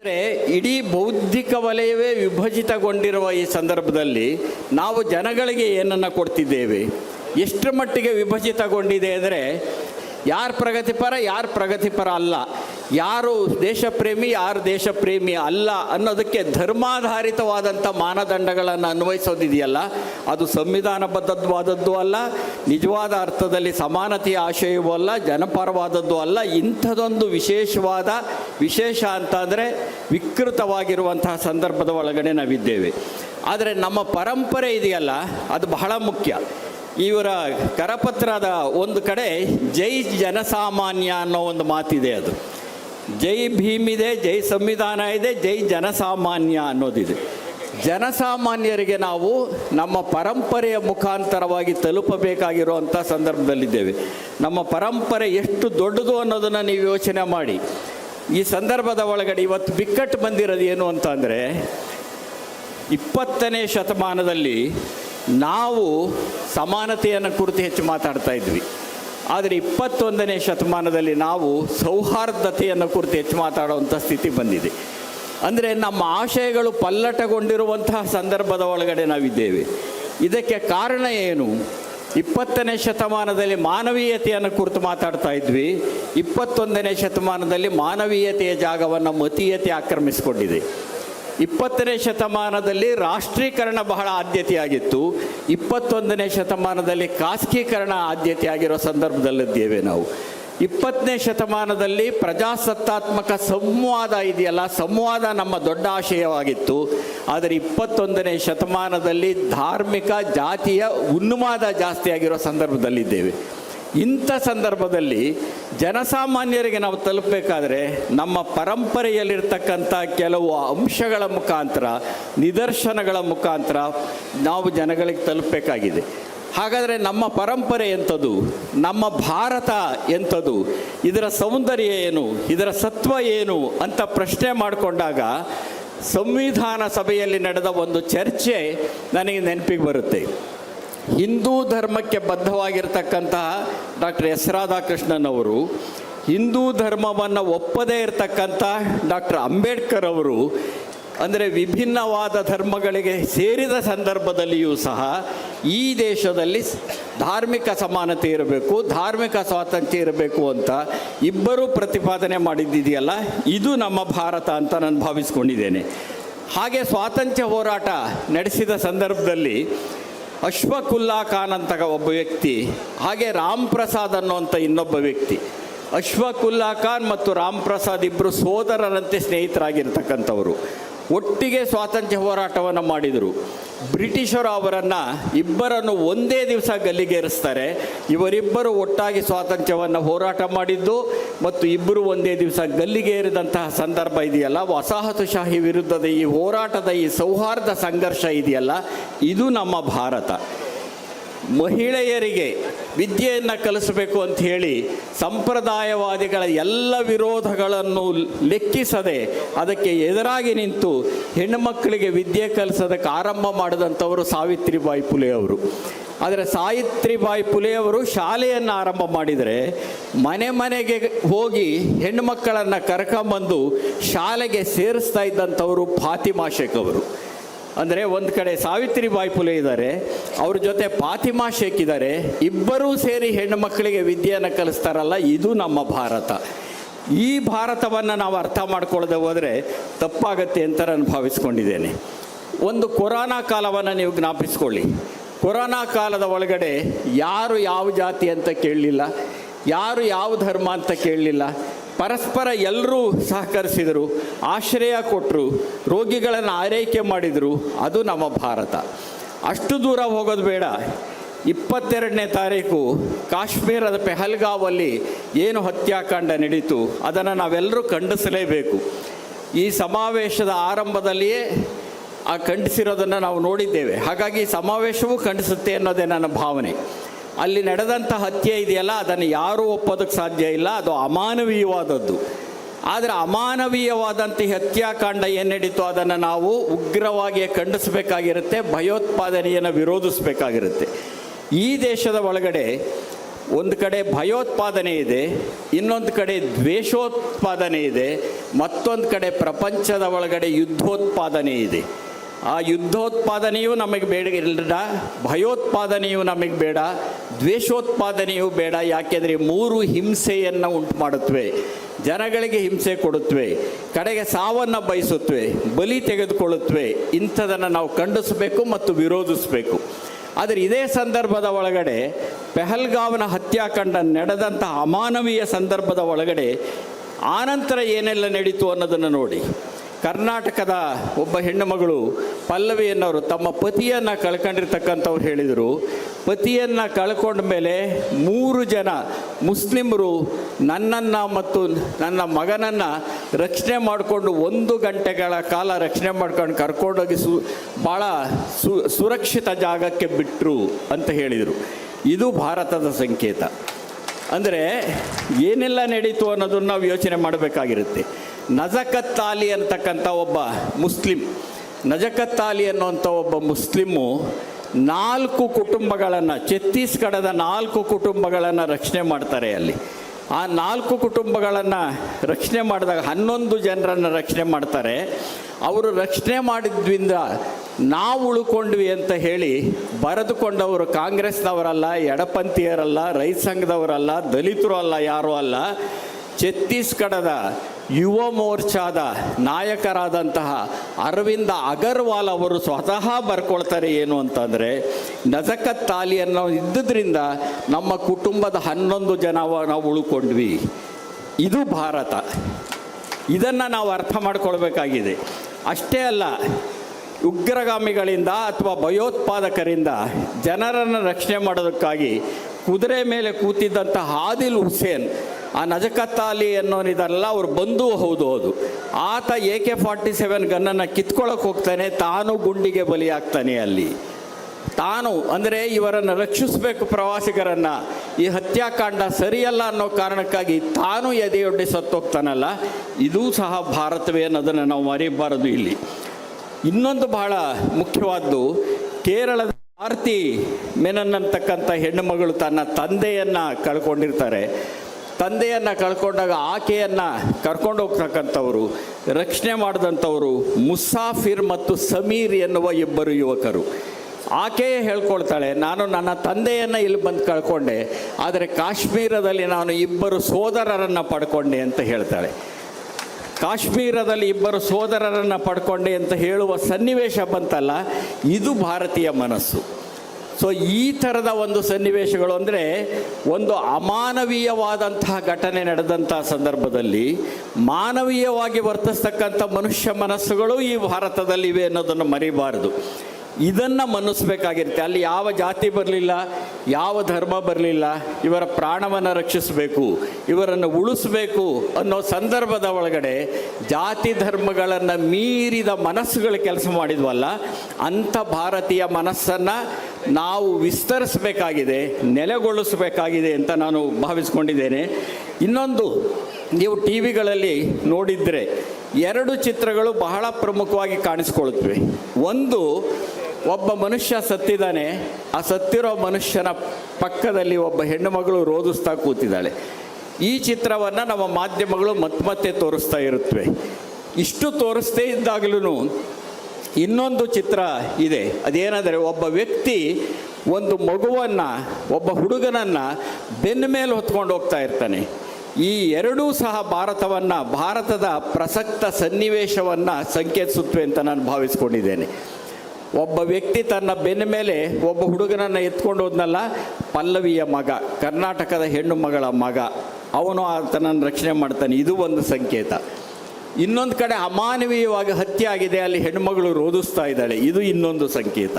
ಅಂದರೆ ಇಡೀ ಬೌದ್ಧಿಕ ವಲಯವೇ ವಿಭಜಿತಗೊಂಡಿರುವ ಈ ಸಂದರ್ಭದಲ್ಲಿ ನಾವು ಜನಗಳಿಗೆ ಏನನ್ನು ಕೊಡ್ತಿದ್ದೇವೆ? ಎಷ್ಟು ಮಟ್ಟಿಗೆ ವಿಭಜಿತಗೊಂಡಿದೆ ಅಂದರೆ ಯಾರು ಪ್ರಗತಿಪರ ಯಾರು ಪ್ರಗತಿಪರ ಅಲ್ಲ. ಯಾರು ದೇಶಪ್ರೇಮಿ ಯಾರು ದೇಶಪ್ರೇಮಿ ಅಲ್ಲ ಅನ್ನೋದಕ್ಕೆ ಧರ್ಮಾಧಾರಿತವಾದಂಥ ಮಾನದಂಡಗಳನ್ನು ಅನ್ವಯಿಸೋದಿದೆಯಲ್ಲ. ಅದು ಸಂವಿಧಾನಬದ್ಧವಾದದ್ದು ಅಲ್ಲ, ನಿಜವಾದ ಅರ್ಥದಲ್ಲಿ ಸಮಾನತೆಯ ಆಶಯವೂ ಅಲ್ಲ, ಜನಪರವಾದದ್ದು ಅಲ್ಲ. ಇಂಥದೊಂದು ವಿಶೇಷವಾದ, ವಿಶೇಷ ಅಂತಂದರೆ ವಿಕೃತವಾಗಿರುವಂತಹ ಸಂದರ್ಭದ ಒಳಗಡೆ ನಾವಿದ್ದೇವೆ. ಆದರೆ ನಮ್ಮ ಪರಂಪರೆ ಇದೆಯಲ್ಲ, ಅದು ಬಹಳ ಮುಖ್ಯ. ಇವರ ಕರಪತ್ರದ ಒಂದು ಕಡೆ ಜೈ ಜನಸಾಮಾನ್ಯ ಅನ್ನೋ ಒಂದು ಮಾತಿದೆ ಅದು. ಜೈ ಭೀಮ್ ಇದೆ, ಜೈ ಸಂವಿಧಾನ ಇದೆ, ಜೈ ಜನಸಾಮಾನ್ಯ ಅನ್ನೋದಿದೆ. ಜನಸಾಮಾನ್ಯರಿಗೆ ನಾವು ನಮ್ಮ ಪರಂಪರೆಯ ಮುಖಾಂತರವಾಗಿ ತಲುಪಬೇಕಾಗಿರುವಂಥ ಸಂದರ್ಭದಲ್ಲಿದ್ದೇವೆ. ನಮ್ಮ ಪರಂಪರೆ ಎಷ್ಟು ದೊಡ್ಡದು ಅನ್ನೋದನ್ನು ನೀವು ಯೋಚನೆ ಮಾಡಿ. ಈ ಸಂದರ್ಭದ ಒಳಗಡೆ ಇವತ್ತು ಬಿಕ್ಕಟ್ಟು ಬಂದಿರೋದು ಏನು ಅಂತ ಅಂದರೆ, ಇಪ್ಪತ್ತನೇ ಶತಮಾನದಲ್ಲಿ ನಾವು ಸಮಾನತೆಯನ್ನು ಕುರಿತು ಹೆಚ್ಚು ಮಾತಾಡ್ತಾ ಇದ್ವಿ. ಆದರೆ ಇಪ್ಪತ್ತೊಂದನೇ ಶತಮಾನದಲ್ಲಿ ನಾವು ಸೌಹಾರ್ದತೆಯನ್ನು ಕುರಿತು ಹೆಚ್ಚು ಮಾತಾಡುವಂಥ ಸ್ಥಿತಿ ಬಂದಿದೆ. ಅಂದರೆ ನಮ್ಮ ಆಶಯಗಳು ಪಲ್ಲಟಗೊಂಡಿರುವಂತಹ ಸಂದರ್ಭದ ಒಳಗಡೆ ನಾವಿದ್ದೇವೆ. ಇದಕ್ಕೆ ಕಾರಣ ಏನು? ಇಪ್ಪತ್ತನೇ ಶತಮಾನದಲ್ಲಿ ಮಾನವೀಯತೆಯನ್ನು ಕುರಿತು ಮಾತಾಡ್ತಾ ಇದ್ವಿ. ಇಪ್ಪತ್ತೊಂದನೇ ಶತಮಾನದಲ್ಲಿ ಮಾನವೀಯತೆಯ ಜಾಗವನ್ನು ಮತೀಯತೆ ಆಕ್ರಮಿಸಿಕೊಂಡಿದೆ. ಇಪ್ಪತ್ತನೇ ಶತಮಾನದಲ್ಲಿ ರಾಷ್ಟ್ರೀಕರಣ ಬಹಳ ಆದ್ಯತೆಯಾಗಿತ್ತು. ಇಪ್ಪತ್ತೊಂದನೇ ಶತಮಾನದಲ್ಲಿ ಖಾಸಗೀಕರಣ ಆದ್ಯತೆಯಾಗಿರೋ ಸಂದರ್ಭದಲ್ಲಿದ್ದೇವೆ ನಾವು. ಇಪ್ಪತ್ತನೇ ಶತಮಾನದಲ್ಲಿ ಪ್ರಜಾಸತ್ತಾತ್ಮಕ ಸಂವಾದ ಇದೆಯಲ್ಲ, ಸಂವಾದ ನಮ್ಮ ದೊಡ್ಡ ಆಶಯವಾಗಿತ್ತು. ಆದರೆ ಇಪ್ಪತ್ತೊಂದನೇ ಶತಮಾನದಲ್ಲಿ ಧಾರ್ಮಿಕ ಜಾತಿಯ ಉನ್ಮಾದ ಜಾಸ್ತಿಯಾಗಿರೋ ಸಂದರ್ಭದಲ್ಲಿದ್ದೇವೆ. ಇಂಥ ಸಂದರ್ಭದಲ್ಲಿ ಜನಸಾಮಾನ್ಯರಿಗೆ ನಾವು ತಲುಪಬೇಕಾದ್ರೆ ನಮ್ಮ ಪರಂಪರೆಯಲ್ಲಿರ್ತಕ್ಕಂಥ ಕೆಲವು ಅಂಶಗಳ ಮುಖಾಂತರ, ನಿದರ್ಶನಗಳ ಮುಖಾಂತರ ನಾವು ಜನಗಳಿಗೆ ತಲುಪಬೇಕಾಗಿದೆ. ಹಾಗಾದರೆ ನಮ್ಮ ಪರಂಪರೆ ಎಂಥದ್ದು ನಮ್ಮ ಭಾರತ ಎಂಥದ್ದು ಇದರ ಸೌಂದರ್ಯ ಏನು? ಇದರ ಸತ್ವ ಏನು? ಅಂತ ಪ್ರಶ್ನೆ ಮಾಡಿಕೊಂಡಾಗ ಸಂವಿಧಾನ ಸಭೆಯಲ್ಲಿ ನಡೆದ ಒಂದು ಚರ್ಚೆ ನನಗೆ ನೆನಪಿಗೆ ಬರುತ್ತೆ. ಹಿಂದೂ ಧರ್ಮಕ್ಕೆ ಬದ್ಧವಾಗಿರ್ತಕ್ಕಂತಹ ಡಾಕ್ಟರ್ ಎಸ್ ರಾಧಾಕೃಷ್ಣನ್ ಅವರು, ಹಿಂದೂ ಧರ್ಮವನ್ನು ಒಪ್ಪದೇ ಇರತಕ್ಕಂಥ ಡಾಕ್ಟರ್ ಅಂಬೇಡ್ಕರ್ ಅವರು, ಅಂದರೆ ವಿಭಿನ್ನವಾದ ಧರ್ಮಗಳಿಗೆ ಸೇರಿದ ಸಂದರ್ಭದಲ್ಲಿಯೂ ಸಹ ಈ ದೇಶದಲ್ಲಿ ಧಾರ್ಮಿಕ ಸಮಾನತೆ ಇರಬೇಕು, ಧಾರ್ಮಿಕ ಸ್ವಾತಂತ್ರ್ಯ ಇರಬೇಕು ಅಂತ ಇಬ್ಬರೂ ಪ್ರತಿಪಾದನೆ ಮಾಡಿದ್ದಿದೆಯಲ್ಲ, ಇದು ನಮ್ಮ ಭಾರತ ಅಂತ ನಾನು ಭಾವಿಸ್ಕೊಂಡಿದ್ದೇನೆ. ಹಾಗೆ ಸ್ವಾತಂತ್ರ್ಯ ಹೋರಾಟ ನಡೆಸಿದ ಸಂದರ್ಭದಲ್ಲಿ ಅಶ್ವಕುಲ್ಲಾ ಖಾನ್ ಅಂತ ಒಬ್ಬ ವ್ಯಕ್ತಿ, ಹಾಗೆ ರಾಮ್ ಪ್ರಸಾದ್ ಅನ್ನುವಂಥ ಇನ್ನೊಬ್ಬ ವ್ಯಕ್ತಿ. ಅಶ್ವಕುಲ್ಲಾ ಖಾನ್ ಮತ್ತು ರಾಮ್ ಪ್ರಸಾದ್ ಇಬ್ಬರು ಸೋದರರಂತೆ ಸ್ನೇಹಿತರಾಗಿರ್ತಕ್ಕಂಥವರು. ಒಟ್ಟಿಗೆ ಸ್ವಾತಂತ್ರ್ಯ ಹೋರಾಟವನ್ನು ಮಾಡಿದರು. ಬ್ರಿಟಿಷರು ಅವರನ್ನು ಇಬ್ಬರನ್ನು ಒಂದೇ ದಿವಸ ಗಲ್ಲಿಗೇರಿಸ್ತಾರೆ. ಇವರಿಬ್ಬರು ಒಟ್ಟಾಗಿ ಸ್ವಾತಂತ್ರ್ಯವನ್ನು ಹೋರಾಟ ಮಾಡಿದ್ದು ಮತ್ತು ಇಬ್ಬರು ಒಂದೇ ದಿವಸ ಗಲ್ಲಿಗೇರಿದಂತಹ ಸಂದರ್ಭ ಇದೆಯಲ್ಲ. ವಸಾಹತುಶಾಹಿ ವಿರುದ್ಧದ ಈ ಹೋರಾಟದ ಈ ಸೌಹಾರ್ದ ಸಂಘರ್ಷ ಇದೆಯಲ್ಲ. ಇದು ನಮ್ಮ ಭಾರತ. ಮಹಿಳೆಯರಿಗೆ ವಿದ್ಯೆಯನ್ನು ಕಲಿಸಬೇಕು ಅಂತ ಹೇಳಿ ಸಂಪ್ರದಾಯವಾದಿಗಳ ಎಲ್ಲ ವಿರೋಧಗಳನ್ನು ಲೆಕ್ಕಿಸದೆ ಅದಕ್ಕೆ ಎದುರಾಗಿ ನಿಂತು ಹೆಣ್ಣುಮಕ್ಕಳಿಗೆ ವಿದ್ಯೆ ಕಲಿಸೋದಕ್ಕೆ ಆರಂಭ ಮಾಡಿದಂಥವರು ಸಾವಿತ್ರಿಬಾಯಿ ಪುಲೆ ಅವರು. ಆದರೆ ಸಾವಿತ್ರಿಬಾಯಿ ಪುಲೆಯವರು ಶಾಲೆಯನ್ನು ಆರಂಭ ಮಾಡಿದರೆ ಮನೆ ಮನೆಗೆ ಹೋಗಿ ಹೆಣ್ಣುಮಕ್ಕಳನ್ನು ಕರ್ಕೊಂಬಂದು ಶಾಲೆಗೆ ಸೇರಿಸ್ತಾ ಇದ್ದಂಥವರು ಫಾತಿಮಾ ಶೇಖ್ ಅವರು. ಅಂದರೆ ಒಂದು ಕಡೆ ಸಾವಿತ್ರಿಬಾಯಿ ಪುಲೆ ಇದ್ದಾರೆ ಅವ್ರ ಜೊತೆ ಫಾತಿಮಾ ಶೇಖ್ ಇದ್ದಾರೆ ಇಬ್ಬರೂ ಸೇರಿ ಹೆಣ್ಣು ಮಕ್ಕಳಿಗೆ ವಿದ್ಯೆಯನ್ನು ಕಲಿಸ್ತಾರಲ್ಲ, ಇದು ನಮ್ಮ ಭಾರತ. ಈ ಭಾರತವನ್ನು ನಾವು ಅರ್ಥ ಮಾಡ್ಕೊಳ್ಳದೆ ಹೋದರೆ ತಪ್ಪಾಗತ್ತೆ ಅಂತ ನಾನು ಭಾವಿಸ್ಕೊಂಡಿದ್ದೇನೆ. ಒಂದು ಕೊರೋನಾ ಕಾಲವನ್ನು ನೀವು ಜ್ಞಾಪಿಸ್ಕೊಳ್ಳಿ. ಕೊರೋನಾ ಕಾಲದ ಒಳಗಡೆ ಯಾರು ಯಾವ ಜಾತಿ ಅಂತ ಕೇಳಲಿಲ್ಲ, ಯಾರು ಯಾವ ಧರ್ಮ ಅಂತ ಕೇಳಲಿಲ್ಲ. ಪರಸ್ಪರ ಎಲ್ಲರೂ ಸಹಕರಿಸಿದರು, ಆಶ್ರಯ ಕೊಟ್ಟರು ರೋಗಿಗಳನ್ನು ಆರೈಕೆ ಮಾಡಿದರು, ಅದು ನಮ್ಮ ಭಾರತ. ಅಷ್ಟು ದೂರ ಹೋಗೋದು ಬೇಡ. ಇಪ್ಪತ್ತೆರಡನೇ ತಾರೀಕು ಕಾಶ್ಮೀರದ ಪೆಹಲ್ಗಾವಲ್ಲಿ ಏನು ಹತ್ಯಾಕಾಂಡ ನಡೀತು ಅದನ್ನು ನಾವೆಲ್ಲರೂ ಖಂಡಿಸಲೇಬೇಕು. ಈ ಸಮಾವೇಶದ ಆರಂಭದಲ್ಲಿಯೇ ಆ ಖಂಡಿಸಿರೋದನ್ನು ನಾವು ನೋಡಿದ್ದೇವೆ. ಹಾಗಾಗಿ ಸಮಾವೇಶವೂ ಖಂಡಿಸುತ್ತೆ ಅನ್ನೋದೇ ನನ್ನ ಭಾವನೆ. ಅಲ್ಲಿ ನಡೆದಂಥ ಹತ್ಯೆ ಇದೆಯಲ್ಲ, ಅದನ್ನು ಯಾರೂ ಒಪ್ಪೋದಕ್ಕೆ ಸಾಧ್ಯ ಇಲ್ಲ, ಅದು ಅಮಾನವೀಯವಾದದ್ದು. ಆದರೆ ಅಮಾನವೀಯವಾದಂತಹ ಹತ್ಯಾಕಾಂಡ ಏನು ನಡೀತು ಅದನ್ನು ನಾವು ಉಗ್ರವಾಗಿ ಖಂಡಿಸಬೇಕಾಗಿರುತ್ತೆ, ಭಯೋತ್ಪಾದನೆಯನ್ನು ವಿರೋಧಿಸಬೇಕಾಗಿರುತ್ತೆ. ಈ ದೇಶದ ಒಳಗಡೆ ಒಂದು ಕಡೆ ಭಯೋತ್ಪಾದನೆ ಇದೆ, ಇನ್ನೊಂದು ಕಡೆ ದ್ವೇಷೋತ್ಪಾದನೆ ಇದೆ, ಮತ್ತೊಂದು ಕಡೆ ಪ್ರಪಂಚದ ಒಳಗಡೆ ಯುದ್ಧೋತ್ಪಾದನೆ ಇದೆ. ಆ ಯುದ್ಧೋತ್ಪಾದನೆಯೂ ನಮಗೆ ಬೇಡ ಇಲ್ಲ ಭಯೋತ್ಪಾದನೆಯೂ ನಮಗೆ ಬೇಡ, ದ್ವೇಷೋತ್ಪಾದನೆಯೂ ಬೇಡ, ಯಾಕೆಂದರೆ ಮೂರು ಹಿಂಸೆಯನ್ನು ಉಂಟು ಮಾಡುತ್ತವೆ ಜನಗಳಿಗೆ ಹಿಂಸೆ ಕೊಡುತ್ತವೆ ಕಡೆಗೆ ಸಾವನ್ನು ಬಯಸುತ್ತವೆ ಬಲಿ ತೆಗೆದುಕೊಳ್ಳುತ್ತವೆ ಇಂಥದನ್ನು ನಾವು ಖಂಡಿಸಬೇಕು ಮತ್ತು ವಿರೋಧಿಸಬೇಕು. ಆದರೆ ಇದೇ ಸಂದರ್ಭದ ಒಳಗಡೆ ಪೆಹಲ್ಗಾವ್ನ ಹತ್ಯಾಕಾಂಡ ನಡೆದಂಥ ಅಮಾನವೀಯ ಸಂದರ್ಭದ ಒಳಗಡೆ ಆನಂತರ ಏನೆಲ್ಲ ನಡೀತು ಅನ್ನೋದನ್ನು ನೋಡಿ. ಕರ್ನಾಟಕದ ಒಬ್ಬ ಹೆಣ್ಣುಮಗಳು ಪಲ್ಲವಿ ಪಲ್ಲವಿಯನ್ನವರು ತಮ್ಮ ಪತಿಯನ್ನು ಕಳ್ಕೊಂಡಿರ್ತಕ್ಕಂಥವ್ರು ಹೇಳಿದರು. ಪತಿಯನ್ನು ಕಳ್ಕೊಂಡ ಮೇಲೆ ಮೂರು ಜನ ಮುಸ್ಲಿಮರು ನನ್ನನ್ನು ಮತ್ತು ನನ್ನ ಮಗನನ್ನು ರಕ್ಷಣೆ ಮಾಡಿಕೊಂಡು ಒಂದು ಗಂಟೆಗಳ ಕಾಲ ರಕ್ಷಣೆ ಮಾಡ್ಕೊಂಡು ಕರ್ಕೊಂಡೋಗಿ ಸು ಭಾಳ ಸುರಕ್ಷಿತ ಜಾಗಕ್ಕೆ ಬಿಟ್ಟರು ಅಂತ ಹೇಳಿದರು. ಇದು ಭಾರತದ ಸಂಕೇತ. ಅಂದರೆ ಏನೆಲ್ಲ ನಡೀತು ಅನ್ನೋದನ್ನು ನಾವು ಯೋಚನೆ ಮಾಡಬೇಕಾಗಿರುತ್ತೆ. ನಜಕತ್ ಅಲಿ ಅಂತಕ್ಕಂಥ ಒಬ್ಬ ಮುಸ್ಲಿಂ. ನಜಕತ್ ಅಲಿ ಅನ್ನುವಂಥ ಒಬ್ಬ ಮುಸ್ಲಿಮು ನಾಲ್ಕು ಕುಟುಂಬಗಳನ್ನು, ಛತ್ತೀಸ್ಗಢದ ನಾಲ್ಕು ಕುಟುಂಬಗಳನ್ನು ರಕ್ಷಣೆ ಮಾಡ್ತಾರೆ ಅಲ್ಲಿ. ಆ ನಾಲ್ಕು ಕುಟುಂಬಗಳನ್ನು ರಕ್ಷಣೆ ಮಾಡಿದಾಗ ಹನ್ನೊಂದು ಜನರನ್ನು ರಕ್ಷಣೆ ಮಾಡ್ತಾರೆ. ಅವರು ರಕ್ಷಣೆ ಮಾಡಿದ್ರಿಂದ ನಾವು ಉಳ್ಕೊಂಡ್ವಿ ಅಂತ ಹೇಳಿ ಬರೆದುಕೊಂಡವರು ಕಾಂಗ್ರೆಸ್ನವರಲ್ಲ, ಎಡಪಂಥೀಯರಲ್ಲ, ರೈತ ಸಂಘದವರಲ್ಲ, ದಲಿತರು ಅಲ್ಲ, ಯಾರೂ ಅಲ್ಲ, ಛತ್ತೀಸ್ಗಢದ ಯುವ ಮೋರ್ಚಾದ ನಾಯಕರಾದಂತಹ ಅರವಿಂದ ಅಗರ್ವಾಲ್ ಅವರು ಸ್ವತಃ ಬರ್ಕೊಳ್ತಾರೆ ಏನು ಅಂತಂದರೆ, ನಜಕತ್ ತಾಲಿಯನ್ನು ಇದ್ದುದರಿಂದ ನಮ್ಮ ಕುಟುಂಬದ ಹನ್ನೊಂದು ಜನ ನಾವು ಉಳ್ಕೊಂಡ್ವಿ. ಇದು ಭಾರತ. ಇದನ್ನು ನಾವು ಅರ್ಥ ಮಾಡ್ಕೊಳ್ಬೇಕಾಗಿದೆ. ಅಷ್ಟೇ ಅಲ್ಲ, ಉಗ್ರಗಾಮಿಗಳಿಂದ ಅಥವಾ ಭಯೋತ್ಪಾದಕರಿಂದ ಜನರನ್ನು ರಕ್ಷಣೆ ಮಾಡೋದಕ್ಕಾಗಿ ಕುದುರೆ ಮೇಲೆ ಕೂತಿದ್ದಂಥ ಆದಿಲ್ ಹುಸೇನ್ ಆ ನಜಕತ್ತಾಲಿ ಅಲಿ ಅನ್ನೋನಿದಲ್ಲ ಅವ್ರು ಬಂದು ಹೌದು ಹೌದು. ಆತ ಎ ಕೆ ಫಾರ್ಟಿ ಸೆವೆನ್ ಗನ್ನನ್ನು ಕಿತ್ಕೊಳಕ್ಕೆ ಹೋಗ್ತಾನೆ, ತಾನು ಗುಂಡಿಗೆ ಬಲಿಯಾಗ್ತಾನೆ ಅಲ್ಲಿ. ತಾನು, ಅಂದರೆ ಇವರನ್ನು ರಕ್ಷಿಸಬೇಕು ಪ್ರವಾಸಿಗರನ್ನು. ಈ ಹತ್ಯಾಕಾಂಡ ಸರಿಯಲ್ಲ ಅನ್ನೋ ಕಾರಣಕ್ಕಾಗಿ ತಾನು ಎದೆಯೊಡ್ಡಿ ಸತ್ತೋಗ್ತಾನಲ್ಲ, ಇದೂ ಸಹ ಭಾರತವೇ ಅನ್ನೋದನ್ನು ನಾವು ಮರೆಯಬಾರದು ಇಲ್ಲಿ. ಇನ್ನೊಂದು ಬಹಳ ಮುಖ್ಯವಾದ್ದು, ಕೇರಳದ ಆರ್ತಿ ಮೆನನ್ ಅಂತಕ್ಕಂಥ ಹೆಣ್ಣುಮಗಳು ತನ್ನ ತಂದೆಯನ್ನು ಕಳ್ಕೊಂಡಿರ್ತಾರೆ. ತಂದೆಯನ್ನು ಕಳ್ಕೊಂಡಾಗ ಆಕೆಯನ್ನು ಕರ್ಕೊಂಡು ಹೋಗ್ತಕ್ಕಂಥವರು, ರಕ್ಷಣೆ ಮಾಡಿದಂಥವರು ಮುಸಾಫಿರ್ ಮತ್ತು ಸಮೀರ್ ಎನ್ನುವ ಇಬ್ಬರು ಯುವಕರು. ಆಕೆಯೇ ಹೇಳ್ಕೊಳ್ತಾಳೆ, ನಾನು ನನ್ನ ತಂದೆಯನ್ನು ಇಲ್ಲಿ ಬಂದು ಕಳ್ಕೊಂಡೆ ಆದರೆ ಕಾಶ್ಮೀರದಲ್ಲಿ ನಾನು ಇಬ್ಬರು ಸೋದರರನ್ನು ಪಡ್ಕೊಂಡೆ ಅಂತ ಹೇಳ್ತಾಳೆ. ಕಾಶ್ಮೀರದಲ್ಲಿ ಇಬ್ಬರು ಸೋದರರನ್ನು ಪಡ್ಕೊಂಡೆ ಅಂತ ಹೇಳುವ ಸನ್ನಿವೇಶ ಬಂತಲ್ಲ, ಇದು ಭಾರತೀಯ ಮನಸ್ಸು. ಸೊ ಈ ಥರದ ಒಂದು ಸನ್ನಿವೇಶಗಳು ಅಂದರೆ ಒಂದು ಅಮಾನವೀಯವಾದಂತಹ ಘಟನೆ ನಡೆದಂಥ ಸಂದರ್ಭದಲ್ಲಿ ಮಾನವೀಯವಾಗಿ ವರ್ತಿಸ್ತಕ್ಕಂಥ ಮನುಷ್ಯ ಮನಸ್ಸುಗಳು ಈ ಭಾರತದಲ್ಲಿವೆ ಅನ್ನೋದನ್ನು ಮರಿಬಾರದು. ಇದನ್ನು ಮನ್ನಿಸ್ಬೇಕಾಗಿರುತ್ತೆ ಅಲ್ಲಿ ಯಾವ ಜಾತಿ ಬರಲಿಲ್ಲ, ಯಾವ ಧರ್ಮ ಬರಲಿಲ್ಲ, ಇವರ ಪ್ರಾಣವನ್ನು ರಕ್ಷಿಸಬೇಕು, ಇವರನ್ನು ಉಳಿಸ್ಬೇಕು ಅನ್ನೋ ಸಂದರ್ಭದ ಒಳಗಡೆ ಜಾತಿ ಧರ್ಮಗಳನ್ನು ಮೀರಿದ ಮನಸ್ಸುಗಳು ಕೆಲಸ ಮಾಡಿದ್ವಲ್ಲ, ಅಂಥ ಭಾರತೀಯ ಮನಸ್ಸನ್ನು ನಾವು ವಿಸ್ತರಿಸಬೇಕಾಗಿದೆ, ನೆಲೆಗೊಳಿಸಬೇಕಾಗಿದೆ ಅಂತ ನಾನು ಭಾವಿಸ್ಕೊಂಡಿದ್ದೇನೆ. ಇನ್ನೊಂದು, ನೀವು ಟಿ ವಿಗಳಲ್ಲಿ ನೋಡಿದರೆ ಎರಡು ಚಿತ್ರಗಳು ಬಹಳ ಪ್ರಮುಖವಾಗಿ ಕಾಣಿಸ್ಕೊಳ್ಳುತ್ತವೆ ಒಂದು ಒಬ್ಬ ಮನುಷ್ಯ ಸತ್ತಿದ್ದಾನೆ, ಆ ಸತ್ತಿರೋ ಮನುಷ್ಯನ ಪಕ್ಕದಲ್ಲಿ ಒಬ್ಬ ಹೆಣ್ಣು ಮಗಳು ರೋಧಿಸ್ತಾ ಕೂತಿದ್ದಾಳೆ. ಈ ಚಿತ್ರವನ್ನು ನಮ್ಮ ಮಾಧ್ಯಮಗಳು ಮತ್ತೆ ಮತ್ತೆ ತೋರಿಸ್ತಾ ಇರುತ್ತವೆ ಇಷ್ಟು ತೋರಿಸ್ತೇ ಇದ್ದಾಗಲೂ ಇನ್ನೊಂದು ಚಿತ್ರ ಇದೆ. ಅದೇನೆಂದರೆ ಒಬ್ಬ ವ್ಯಕ್ತಿ ಒಂದು ಮಗುವನ್ನು, ಒಬ್ಬ ಹುಡುಗನನ್ನು ಬೆನ್ನ ಮೇಲೆ ಹೊತ್ಕೊಂಡು ಹೋಗ್ತಾ ಇರ್ತಾನೆ. ಈ ಎರಡೂ ಸಹ ಭಾರತವನ್ನು, ಭಾರತದ ಪ್ರಸಕ್ತ ಸನ್ನಿವೇಶವನ್ನು ಸಂಕೇತಿಸುತ್ತವೆ ಅಂತ ನಾನು ಭಾವಿಸ್ಕೊಂಡಿದ್ದೇನೆ. ಒಬ್ಬ ವ್ಯಕ್ತಿ ತನ್ನ ಬೆನ್ನ ಮೇಲೆ ಒಬ್ಬ ಹುಡುಗನನ್ನು ಎತ್ಕೊಂಡು ಹೋದ್ನಲ್ಲ, ಪಲ್ಲವಿಯ ಮಗ, ಕರ್ನಾಟಕದ ಹೆಣ್ಣು ಮಗಳ ಮಗ. ಅವನು ಆತನನ್ನು ರಕ್ಷಣೆ ಮಾಡ್ತಾನೆ. ಇದು ಒಂದು ಸಂಕೇತ. ಇನ್ನೊಂದು ಕಡೆ ಅಮಾನವೀಯವಾಗಿ ಹತ್ಯೆ ಆಗಿದೆ, ಅಲ್ಲಿ ಹೆಣ್ಣುಮಗಳು ರೋಧಿಸ್ತಾ ಇದ್ದಾಳೆ. ಇದು ಇನ್ನೊಂದು ಸಂಕೇತ.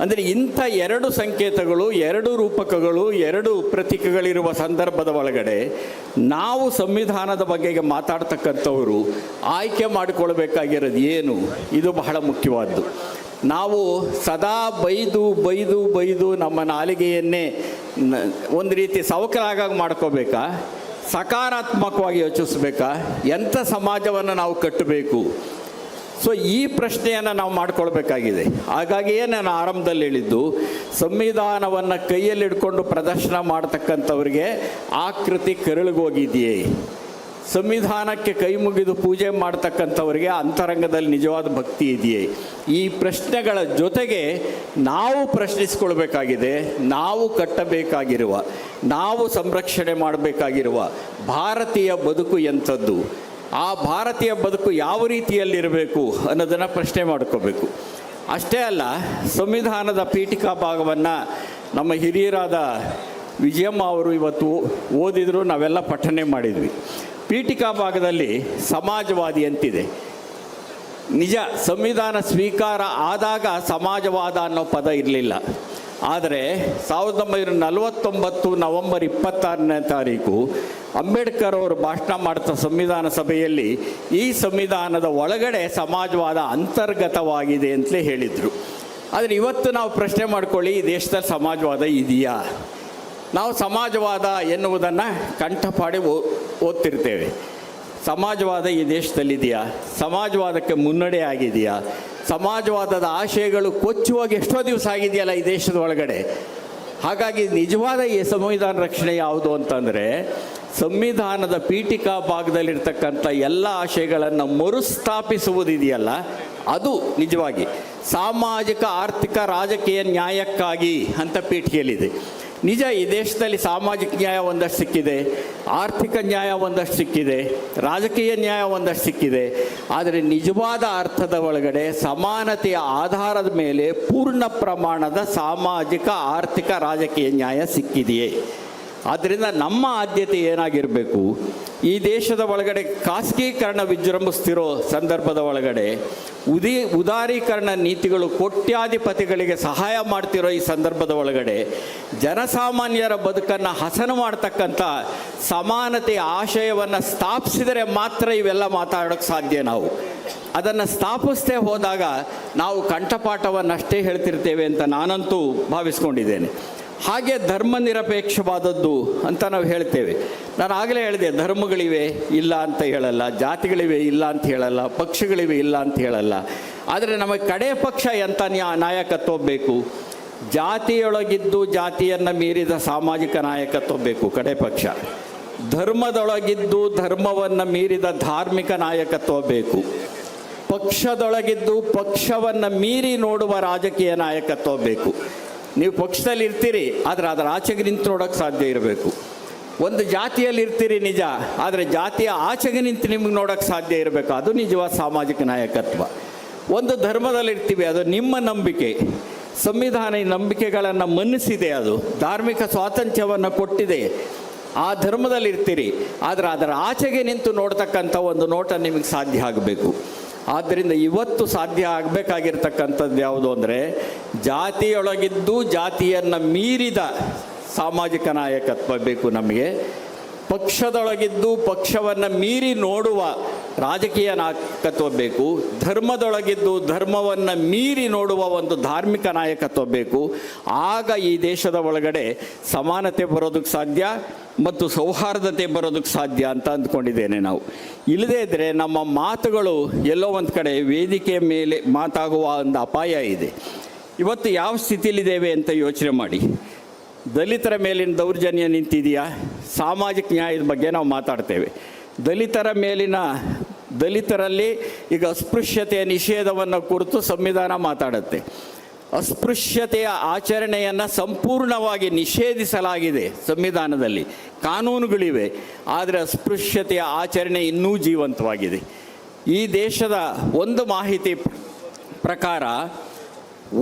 ಅಂದರೆ ಇಂಥ ಎರಡು ಸಂಕೇತಗಳು, ಎರಡು ರೂಪಕಗಳು, ಎರಡು ಪ್ರತೀಕಗಳಿರುವ ಸಂದರ್ಭದ ಒಳಗಡೆ ನಾವು ಸಂವಿಧಾನದ ಬಗೆಗೆ ಮಾತಾಡ್ತಕ್ಕಂಥವರು ಆಯ್ಕೆ ಮಾಡಿಕೊಳ್ಬೇಕಾಗಿರೋದು ಏನು? ಇದು ಬಹಳ ಮುಖ್ಯವಾದ್ದು. ನಾವು ಸದಾ ಬೈದು ಬೈದು ಬೈದು ನಮ್ಮ ನಾಲಿಗೆಯನ್ನೇ ಒಂದು ರೀತಿ ಸವಕಲಾಗಾಗಿ ಮಾಡ್ಕೋಬೇಕಾ? ಸಕಾರಾತ್ಮಕವಾಗಿ ಯೋಚಿಸ್ಬೇಕಾ? ಎಂಥ ಸಮಾಜವನ್ನು ನಾವು ಕಟ್ಟಬೇಕು? ಸೊ ಈ ಪ್ರಶ್ನೆಯನ್ನು ನಾವು ಮಾಡಿಕೊಳ್ಬೇಕಾಗಿದೆ. ಹಾಗಾಗಿಯೇ ನಾನು ಆರಂಭದಲ್ಲಿ ಹೇಳಿದ್ದು, ಸಂವಿಧಾನವನ್ನು ಕೈಯಲ್ಲಿ ಹಿಡ್ಕೊಂಡು ಪ್ರದರ್ಶನ ಮಾಡ್ತಕ್ಕಂಥವ್ರಿಗೆ ಆಕೃತಿ ಕರಳಿಗೋಗಿದೆಯೇ? ಸಂವಿಧಾನಕ್ಕೆ ಕೈ ಮುಗಿದು ಪೂಜೆ ಮಾಡ್ತಕ್ಕಂಥವರಿಗೆ ಅಂತರಂಗದಲ್ಲಿ ನಿಜವಾದ ಭಕ್ತಿ ಇದೆಯೇ? ಈ ಪ್ರಶ್ನೆಗಳ ಜೊತೆಗೆ ನಾವು ಪ್ರಶ್ನಿಸ್ಕೊಳ್ಬೇಕಾಗಿದೆ, ನಾವು ಕಟ್ಟಬೇಕಾಗಿರುವ, ನಾವು ಸಂರಕ್ಷಣೆ ಮಾಡಬೇಕಾಗಿರುವ ಭಾರತೀಯ ಬದುಕು ಎಂಥದ್ದು? ಆ ಭಾರತೀಯ ಬದುಕು ಯಾವ ರೀತಿಯಲ್ಲಿರಬೇಕು ಅನ್ನೋದನ್ನು ಪ್ರಶ್ನೆ ಮಾಡ್ಕೋಬೇಕು. ಅಷ್ಟೇ ಅಲ್ಲ, ಸಂವಿಧಾನದ ಪೀಠಿಕಾ ಭಾಗವನ್ನು ನಮ್ಮ ಹಿರಿಯರಾದ ವಿಜಯಮ್ಮ ಅವರು ಇವತ್ತು ಓದಿದ್ರು, ನಾವೆಲ್ಲ ಪಠನೆ ಮಾಡಿದ್ವಿ. ಪೀಠಿಕಾ ಭಾಗದಲ್ಲಿ ಸಮಾಜವಾದಿ ಅಂತಿದೆ. ನಿಜ ಸಂವಿಧಾನ ಸ್ವೀಕಾರ ಆದಾಗ ಸಮಾಜವಾದ ಅನ್ನೋ ಪದ ಇರಲಿಲ್ಲ. ಆದರೆ ಸಾವಿರದ ಒಂಬೈನೂರ ನಲವತ್ತೊಂಬತ್ತು ನವೆಂಬರ್ ಇಪ್ಪತ್ತಾರನೇ ತಾರೀಕು ಅಂಬೇಡ್ಕರ್ ಅವರು ಭಾಷಣ ಮಾಡ್ತಾ ಸಂವಿಧಾನ ಸಭೆಯಲ್ಲಿ ಈ ಸಂವಿಧಾನದ ಒಳಗಡೆ ಸಮಾಜವಾದ ಅಂತರ್ಗತವಾಗಿದೆ ಅಂತಲೇ ಹೇಳಿದರು. ಆದರೆ ಇವತ್ತು ನಾವು ಪ್ರಶ್ನೆ ಮಾಡ್ಕೊಳ್ಳಿ, ಈ ದೇಶದಲ್ಲಿ ಸಮಾಜವಾದ ಇದೆಯಾ? ನಾವು ಸಮಾಜವಾದ ಎನ್ನುವುದನ್ನು ಕಂಠಪಾಡಿ ಓದ್ತಿರ್ತೇವೆ. ಸಮಾಜವಾದ ಈ ದೇಶದಲ್ಲಿದೆಯಾ? ಸಮಾಜವಾದಕ್ಕೆ ಮುನ್ನಡೆ ಆಗಿದೆಯಾ? ಸಮಾಜವಾದದ ಆಶಯಗಳು ಕೊಚ್ಚುವಾಗ ಎಷ್ಟೋ ದಿವಸ ಆಗಿದೆಯಲ್ಲ ಈ ದೇಶದ ಒಳಗಡೆ. ಹಾಗಾಗಿ ನಿಜವಾದ ಈ ಸಂವಿಧಾನ ರಕ್ಷಣೆ ಯಾವುದು ಅಂತಂದರೆ, ಸಂವಿಧಾನದ ಪೀಠಿಕಾ ಭಾಗದಲ್ಲಿರ್ತಕ್ಕಂಥ ಎಲ್ಲ ಆಶಯಗಳನ್ನು ಮರುಸ್ಥಾಪಿಸುವುದಿದೆಯಲ್ಲ, ಅದು ನಿಜವಾಗಿ. ಸಾಮಾಜಿಕ, ಆರ್ಥಿಕ, ರಾಜಕೀಯ ನ್ಯಾಯಕ್ಕಾಗಿ ಅಂತ ಪೀಠಿಕೆಯಲ್ಲಿದೆ ನಿಜ ಈ ದೇಶದಲ್ಲಿ ಸಾಮಾಜಿಕ ನ್ಯಾಯ ಒಂದಷ್ಟು ಸಿಕ್ಕಿದೆ, ಆರ್ಥಿಕ ನ್ಯಾಯ ಒಂದಷ್ಟು ಸಿಕ್ಕಿದೆ, ರಾಜಕೀಯ ನ್ಯಾಯ ಒಂದಷ್ಟು ಸಿಕ್ಕಿದೆ, ಆದರೆ ನಿಜವಾದ ಅರ್ಥದ ಒಳಗಡೆ ಸಮಾನತೆಯ ಆಧಾರದ ಮೇಲೆ ಪೂರ್ಣ ಪ್ರಮಾಣದ ಸಾಮಾಜಿಕ, ಆರ್ಥಿಕ, ರಾಜಕೀಯ ನ್ಯಾಯ ಸಿಕ್ಕಿದೆಯೇ? ಆದ್ದರಿಂದ ನಮ್ಮ ಆದ್ಯತೆ ಏನಾಗಿರಬೇಕು? ಈ ದೇಶದ ಒಳಗಡೆ ಖಾಸಗೀಕರಣ ವಿಜೃಂಭಿಸ್ತಿರೋ ಸಂದರ್ಭದ ಒಳಗಡೆ ಉದಿ, ಉದಾರೀಕರಣ ನೀತಿಗಳು ಕೋಟ್ಯಾಧಿಪತಿಗಳಿಗೆ ಸಹಾಯ ಮಾಡ್ತಿರೋ ಈ ಸಂದರ್ಭದ ಒಳಗಡೆ ಜನಸಾಮಾನ್ಯರ ಬದುಕನ್ನು ಹಸನು ಮಾಡ್ತಕ್ಕಂಥ ಸಮಾನತೆ ಆಶಯವನ್ನು ಸ್ಥಾಪಿಸಿದರೆ ಮಾತ್ರ ಇವೆಲ್ಲ ಮಾತಾಡೋಕ್ಕೆ ಸಾಧ್ಯ ನಾವು. ಅದನ್ನು ಸ್ಥಾಪಿಸದೆ ಹೋದಾಗ ನಾವು ಕಂಠಪಾಠವನ್ನಷ್ಟೇ ಹೇಳ್ತಿರ್ತೇವೆ ಅಂತ ನಾನಂತೂ ಭಾವಿಸ್ಕೊಂಡಿದ್ದೇನೆ. ಹಾಗೆ ಧರ್ಮ ನಿರಪೇಕ್ಷವಾದದ್ದು ಅಂತ ನಾವು ಹೇಳ್ತೇವೆ. ನಾನು ಆಗಲೇ ಹೇಳಿದೆ, ಧರ್ಮಗಳಿವೆ ಇಲ್ಲ ಅಂತ ಹೇಳಲ್ಲ, ಜಾತಿಗಳಿವೆ ಇಲ್ಲ ಅಂತ ಹೇಳಲ್ಲ, ಪಕ್ಷಗಳಿವೆ ಇಲ್ಲ ಅಂತ ಹೇಳಲ್ಲ. ಆದರೆ ನಮಗೆ ಕಡೆ ಪಕ್ಷ ಎಂಥ ನ್ಯಾ, ನಾಯಕತ್ವ ಬೇಕು? ಜಾತಿಯೊಳಗಿದ್ದು ಜಾತಿಯನ್ನು ಮೀರಿದ ಸಾಮಾಜಿಕ ನಾಯಕತ್ವ ಬೇಕು, ಕಡೆ ಪಕ್ಷ. ಧರ್ಮದೊಳಗಿದ್ದು ಧರ್ಮವನ್ನು ಮೀರಿದ ಧಾರ್ಮಿಕ ನಾಯಕತ್ವ ಬೇಕು. ಪಕ್ಷದೊಳಗಿದ್ದು ಪಕ್ಷವನ್ನು ಮೀರಿ ನೋಡುವ ರಾಜಕೀಯ ನಾಯಕತ್ವ ಬೇಕು. ನೀವು ಪಕ್ಷದಲ್ಲಿ ಇರ್ತೀರಿ, ಆದರೆ ಅದರ ಆಚೆಗೆ ನಿಂತು ನೋಡೋಕ್ಕೆ ಸಾಧ್ಯ ಇರಬೇಕು. ಒಂದು ಜಾತಿಯಲ್ಲಿ ಇರ್ತೀರಿ ನಿಜ, ಆದರೆ ಜಾತಿಯ ಆಚೆಗೆ ನಿಂತು ನಿಮ್ಗೆ ನೋಡೋಕ್ಕೆ ಸಾಧ್ಯ ಇರಬೇಕು. ಅದು ನಿಜವಾದ ಸಾಮಾಜಿಕ ನಾಯಕತ್ವ. ಒಂದು ಧರ್ಮದಲ್ಲಿ ಇರ್ತೀವಿ, ಅದು ನಿಮ್ಮ ನಂಬಿಕೆ. ಸಂವಿಧಾನ ನಂಬಿಕೆಗಳನ್ನು ಮನ್ನಿಸಿದೆ ಅದು, ಧಾರ್ಮಿಕ ಸ್ವಾತಂತ್ರ್ಯವನ್ನು ಕೊಟ್ಟಿದೆ. ಆ ಧರ್ಮದಲ್ಲಿ ಇರ್ತೀರಿ, ಆದರೆ ಅದರ ಆಚೆಗೆ ನಿಂತು ನೋಡ್ತಕ್ಕಂಥ ಒಂದು ನೋಟ ನಿಮಗೆ ಸಾಧ್ಯ ಆಗಬೇಕು. ಆದ್ದರಿಂದ ಇವತ್ತು ಸಾಧ್ಯ ಆಗಬೇಕಾಗಿರ್ತಕ್ಕಂಥದ್ದು ಯಾವುದು ಅಂದರೆ ಜಾತಿಯೊಳಗಿದ್ದು ಜಾತಿಯನ್ನು ಮೀರಿದ ಸಾಮಾಜಿಕ ನಾಯಕತ್ವ ಬೇಕು ನಮಗೆ. ಪಕ್ಷದೊಳಗಿದ್ದು ಪಕ್ಷವನ್ನು ಮೀರಿ ನೋಡುವ ರಾಜಕೀಯ ನಾಯಕತ್ವ ಬೇಕು, ಧರ್ಮದೊಳಗಿದ್ದು ಧರ್ಮವನ್ನು ಮೀರಿ ನೋಡುವ ಒಂದು ಧಾರ್ಮಿಕ ನಾಯಕತ್ವ ಬೇಕು. ಆಗ ಈ ದೇಶದ ಒಳಗಡೆ ಸಮಾನತೆ ಬರೋದಕ್ಕೆ ಸಾಧ್ಯ ಮತ್ತು ಸೌಹಾರ್ದತೆ ಬರೋದಕ್ಕೆ ಸಾಧ್ಯ ಅಂತ ಅಂದ್ಕೊಂಡಿದ್ದೇನೆ ನಾವು. ಇಲ್ಲದೇ ಇದ್ದರೆ ನಮ್ಮ ಮಾತುಗಳು ಎಲ್ಲೋ ಒಂದು ಕಡೆ ವೇದಿಕೆ ಮೇಲೆ ಮಾತಾಗುವ ಒಂದು ಅಪಾಯ ಇದೆ. ಇವತ್ತು ಯಾವ ಸ್ಥಿತಿಯಲ್ಲಿದ್ದೇವೆ ಅಂತ ಯೋಚನೆ ಮಾಡಿ. ದಲಿತರ ಮೇಲಿನ ದೌರ್ಜನ್ಯ ನಿಂತಿದೆಯಾ? ಸಾಮಾಜಿಕ ನ್ಯಾಯದ ಬಗ್ಗೆ ನಾವು ಮಾತಾಡ್ತೇವೆ. ದಲಿತರ ಮೇಲಿನ ದಲಿತರಲ್ಲಿ ಈಗ ಅಸ್ಪೃಶ್ಯತೆಯ ನಿಷೇಧವನ್ನು ಕುರಿತು ಸಂವಿಧಾನ ಮಾತಾಡುತ್ತೆ. ಅಸ್ಪೃಶ್ಯತೆಯ ಆಚರಣೆಯನ್ನು ಸಂಪೂರ್ಣವಾಗಿ ನಿಷೇಧಿಸಲಾಗಿದೆ ಸಂವಿಧಾನದಲ್ಲಿ. ಕಾನೂನುಗಳಿವೆ, ಆದರೆ ಅಸ್ಪೃಶ್ಯತೆಯ ಆಚರಣೆ ಇನ್ನೂ ಜೀವಂತವಾಗಿದೆ. ಈ ದೇಶದ ಒಂದು ಮಾಹಿತಿ ಪ್ರಕಾರ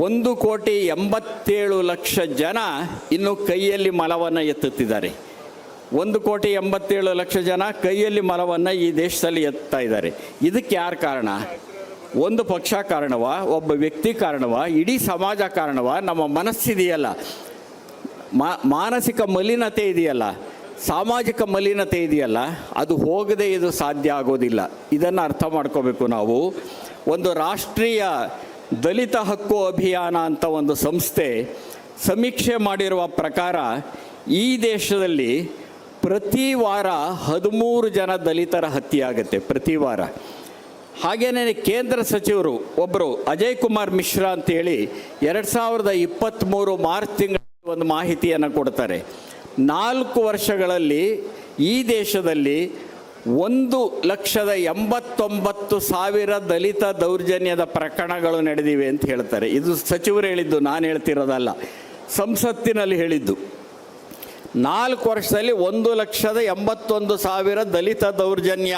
ಒಂದು ಕೋಟಿ ಎಂಬತ್ತೇಳು ಲಕ್ಷ ಜನ ಇನ್ನು ಕೈಯಲ್ಲಿ ಮಲವನ್ನು ಎತ್ತುತ್ತಿದ್ದಾರೆ. ಒಂದು ಕೋಟಿ ಎಂಬತ್ತೇಳು ಲಕ್ಷ ಜನ ಕೈಯಲ್ಲಿ ಮಲವನ್ನು ಈ ದೇಶದಲ್ಲಿ ಎತ್ತಾ ಇದ್ದಾರೆ. ಇದಕ್ಕೆ ಯಾರು ಕಾರಣ? ಒಂದು ಪಕ್ಷ ಕಾರಣವ? ಒಬ್ಬ ವ್ಯಕ್ತಿ ಕಾರಣವ? ಇಡೀ ಸಮಾಜ ಕಾರಣವ? ನಮ್ಮ ಮನಸ್ಸಿದೆಯಲ್ಲ. ಮಾನಸಿಕ ಮಲಿನತೆ ಇದೆಯಲ್ಲ. ಸಾಮಾಜಿಕ ಮಲಿನತೆ ಇದೆಯಲ್ಲ. ಅದು ಹೋಗದೆ ಇದು ಸಾಧ್ಯ ಆಗೋದಿಲ್ಲ. ಇದನ್ನು ಅರ್ಥ ಮಾಡ್ಕೋಬೇಕು ನಾವು. ಒಂದು ರಾಷ್ಟ್ರೀಯ ದಲಿತ ಹಕ್ಕು ಅಭಿಯಾನ ಅಂತ ಒಂದು ಸಂಸ್ಥೆ ಸಮೀಕ್ಷೆ ಮಾಡಿರುವ ಪ್ರಕಾರ ಈ ದೇಶದಲ್ಲಿ ಪ್ರತಿ ವಾರ ಹದಿಮೂರು ಜನ ದಲಿತರ ಹತ್ಯೆ ಆಗುತ್ತೆ ಪ್ರತಿ ವಾರ. ಹಾಗೇನೇ ಕೇಂದ್ರ ಸಚಿವರು ಒಬ್ಬರು ಅಜಯ್ ಕುಮಾರ್ ಮಿಶ್ರಾ ಅಂತೇಳಿ ಎರಡು ಸಾವಿರದ ಇಪ್ಪತ್ತ್ಮೂರು ಮಾರ್ಚ್ ತಿಂಗಳ ಒಂದು ಮಾಹಿತಿಯನ್ನು ಕೊಡ್ತಾರೆ. ನಾಲ್ಕು ವರ್ಷಗಳಲ್ಲಿ ಈ ದೇಶದಲ್ಲಿ ಒಂದು ಲಕ್ಷದ ಎಂಬತ್ತೊಂಬತ್ತು ಸಾವಿರ ದಲಿತ ದೌರ್ಜನ್ಯದ ಪ್ರಕರಣಗಳು ನಡೆದಿವೆ ಅಂತ ಹೇಳ್ತಾರೆ. ಇದು ಸಚಿವರು ಹೇಳಿದ್ದು, ನಾನು ಹೇಳ್ತಿರೋದಲ್ಲ. ಸಂಸತ್ತಿನಲ್ಲಿ ಹೇಳಿದ್ದು. ನಾಲ್ಕು ವರ್ಷದಲ್ಲಿ ಒಂದು ಲಕ್ಷದ ಎಂಬತ್ತೊಂದು ಸಾವಿರ ದಲಿತ ದೌರ್ಜನ್ಯ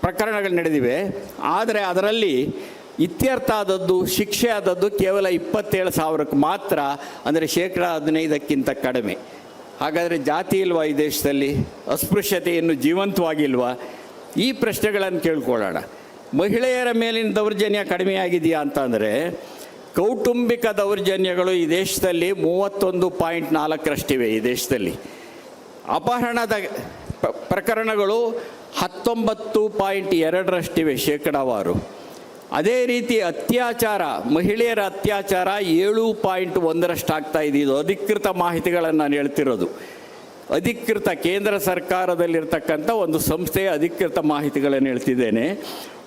ಪ್ರಕರಣಗಳು ನಡೆದಿವೆ. ಆದರೆ ಅದರಲ್ಲಿ ಇತ್ಯರ್ಥ ಆದದ್ದು, ಶಿಕ್ಷೆ ಆದದ್ದು ಕೇವಲ ಇಪ್ಪತ್ತೇಳು ಸಾವಿರಕ್ಕೆ ಮಾತ್ರ, ಅಂದರೆ ಶೇಕಡ ಹದಿನೈದಕ್ಕಿಂತ ಕಡಿಮೆ. ಹಾಗಾದರೆ ಜಾತಿ ಇಲ್ವಾ ಈ ದೇಶದಲ್ಲಿ? ಅಸ್ಪೃಶ್ಯತೆಯನ್ನು ಜೀವಂತವಾಗಿಲ್ವಾ? ಈ ಪ್ರಶ್ನೆಗಳನ್ನು ಕೇಳ್ಕೊಳ್ಳೋಣ. ಮಹಿಳೆಯರ ಮೇಲಿನ ದೌರ್ಜನ್ಯ ಕಡಿಮೆಯಾಗಿದೆಯಾ ಅಂತಂದರೆ ಕೌಟುಂಬಿಕ ದೌರ್ಜನ್ಯಗಳು ಈ ದೇಶದಲ್ಲಿ ಮೂವತ್ತೊಂದು ಪಾಯಿಂಟ್ ನಾಲ್ಕರಷ್ಟಿವೆ ಈ ದೇಶದಲ್ಲಿ. ಅಪಹರಣದ ಪ್ರಕರಣಗಳು ಹತ್ತೊಂಬತ್ತು ಪಾಯಿಂಟ್ ಎರಡರಷ್ಟಿವೆ ಶೇಕಡಾವಾರು. ಅದೇ ರೀತಿ ಅತ್ಯಾಚಾರ, ಮಹಿಳೆಯರ ಅತ್ಯಾಚಾರ ಏಳು ಪಾಯಿಂಟ್ ಒಂದರಷ್ಟು ಆಗ್ತಾ ಇದೆ. ಇದು ಅಧಿಕೃತ ಮಾಹಿತಿಗಳನ್ನು ನಾನು ಹೇಳ್ತಿರೋದು. ಅಧಿಕೃತ ಕೇಂದ್ರ ಸರ್ಕಾರದಲ್ಲಿರ್ತಕ್ಕಂಥ ಒಂದು ಸಂಸ್ಥೆಯ ಅಧಿಕೃತ ಮಾಹಿತಿಗಳನ್ನು ಹೇಳ್ತಿದ್ದೇನೆ.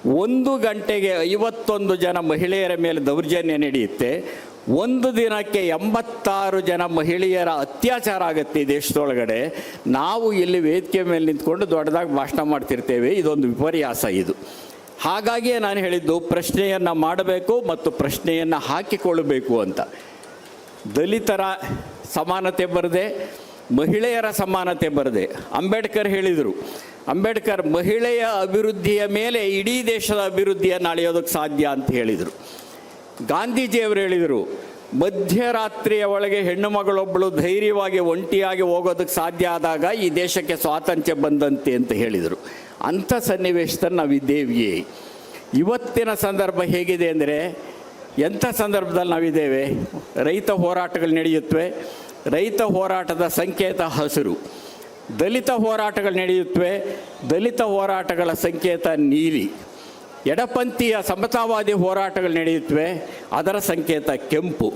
ಒಂದು ಗಂಟೆಗೆ ಐವತ್ತೊಂದು ಜನ ಮಹಿಳೆಯರ ಮೇಲೆ ದೌರ್ಜನ್ಯ ನಡೆಯುತ್ತೆ. ಒಂದು ದಿನಕ್ಕೆ ಎಂಬತ್ತಾರು ಜನ ಮಹಿಳೆಯರ ಅತ್ಯಾಚಾರ ಆಗುತ್ತೆ ಈ ದೇಶದೊಳಗಡೆ. ನಾವು ಇಲ್ಲಿ ವೇದಿಕೆ ಮೇಲೆ ನಿಂತ್ಕೊಂಡು ದೊಡ್ಡದಾಗಿ ಭಾಷಣ ಮಾಡ್ತಿರ್ತೇವೆ. ಇದೊಂದು ವಿಪರ್ಯಾಸ ಇದು. ಹಾಗಾಗಿಯೇ ನಾನು ಹೇಳಿದ್ದು ಪ್ರಶ್ನೆಯನ್ನು ಮಾಡಬೇಕು ಮತ್ತು ಪ್ರಶ್ನೆಯನ್ನು ಹಾಕಿಕೊಳ್ಳಬೇಕು ಅಂತ. ದಲಿತರ ಸಮಾನತೆ ಬರದೆ ಮಹಿಳೆಯರ ಸಮಾನತೆ ಬರದೆ, ಅಂಬೇಡ್ಕರ್ ಹೇಳಿದರು, ಅಂಬೇಡ್ಕರ್ ಮಹಿಳೆಯ ಅಭಿವೃದ್ಧಿಯ ಮೇಲೆ ಇಡೀ ದೇಶದ ಅಭಿವೃದ್ಧಿಯನ್ನು ಅಳೆಯೋದಕ್ಕೆ ಸಾಧ್ಯ ಅಂತ ಹೇಳಿದರು. ಗಾಂಧೀಜಿಯವರು ಹೇಳಿದರು, ಮಧ್ಯರಾತ್ರಿಯ ಒಳಗೆ ಹೆಣ್ಣು ಮಗಳೊಬ್ಬಳು ಧೈರ್ಯವಾಗಿ ಒಂಟಿಯಾಗಿ ಹೋಗೋದಕ್ಕೆ ಸಾಧ್ಯ ಆದಾಗ ಈ ದೇಶಕ್ಕೆ ಸ್ವಾತಂತ್ರ್ಯ ಬಂದಂತೆ ಅಂತ ಹೇಳಿದರು. ಅಂಥ ಸನ್ನಿವೇಶದಲ್ಲಿ ನಾವಿದ್ದೇವೆ ಇವತ್ತಿನ ಸಂದರ್ಭ ಹೇಗಿದೆ ಅಂದರೆ, ಎಂಥ ಸಂದರ್ಭದಲ್ಲಿ ನಾವಿದ್ದೇವೆ? ರೈತ ಹೋರಾಟಗಳು ನಡೆಯುತ್ತವೆ ರೈತ ಹೋರಾಟದ ಸಂಕೇತ ಹಸಿರು. ದಲಿತ ಹೋರಾಟಗಳು ನಡೆಯುತ್ತವೆ, ದಲಿತ ಹೋರಾಟಗಳ ಸಂಕೇತ ನೀಲಿ. ಎಡಪಂಥೀಯ ಸಮತಾವಾದಿ ಹೋರಾಟಗಳು ನಡೆಯುತ್ತವೆ, ಅದರ ಸಂಕೇತ ಕೆಂಪು.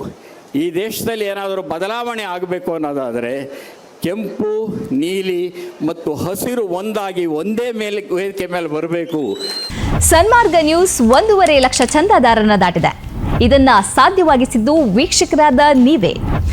ಈ ದೇಶದಲ್ಲಿ ಏನಾದರೂ ಬದಲಾವಣೆ ಆಗಬೇಕು ಅನ್ನೋದಾದರೆ, ಕೆಂಪು, ನೀಲಿ ಮತ್ತು ಹಸಿರು ಒಂದಾಗಿ ಒಂದೇ ಮೇಲೆ, ವೇದಿಕೆ ಮೇಲೆ ಬರಬೇಕು. ಸನ್ಮಾರ್ಗ ನ್ಯೂಸ್ ಒಂದೂವರೆ ಲಕ್ಷ ಚಂದಾದಾರರನ್ನ ದಾಟಿದೆ. ಇದನ್ನ ಸಾಧ್ಯವಾಗಿಸಿದ್ದು ವೀಕ್ಷಕರಾದ ನೀವೇ.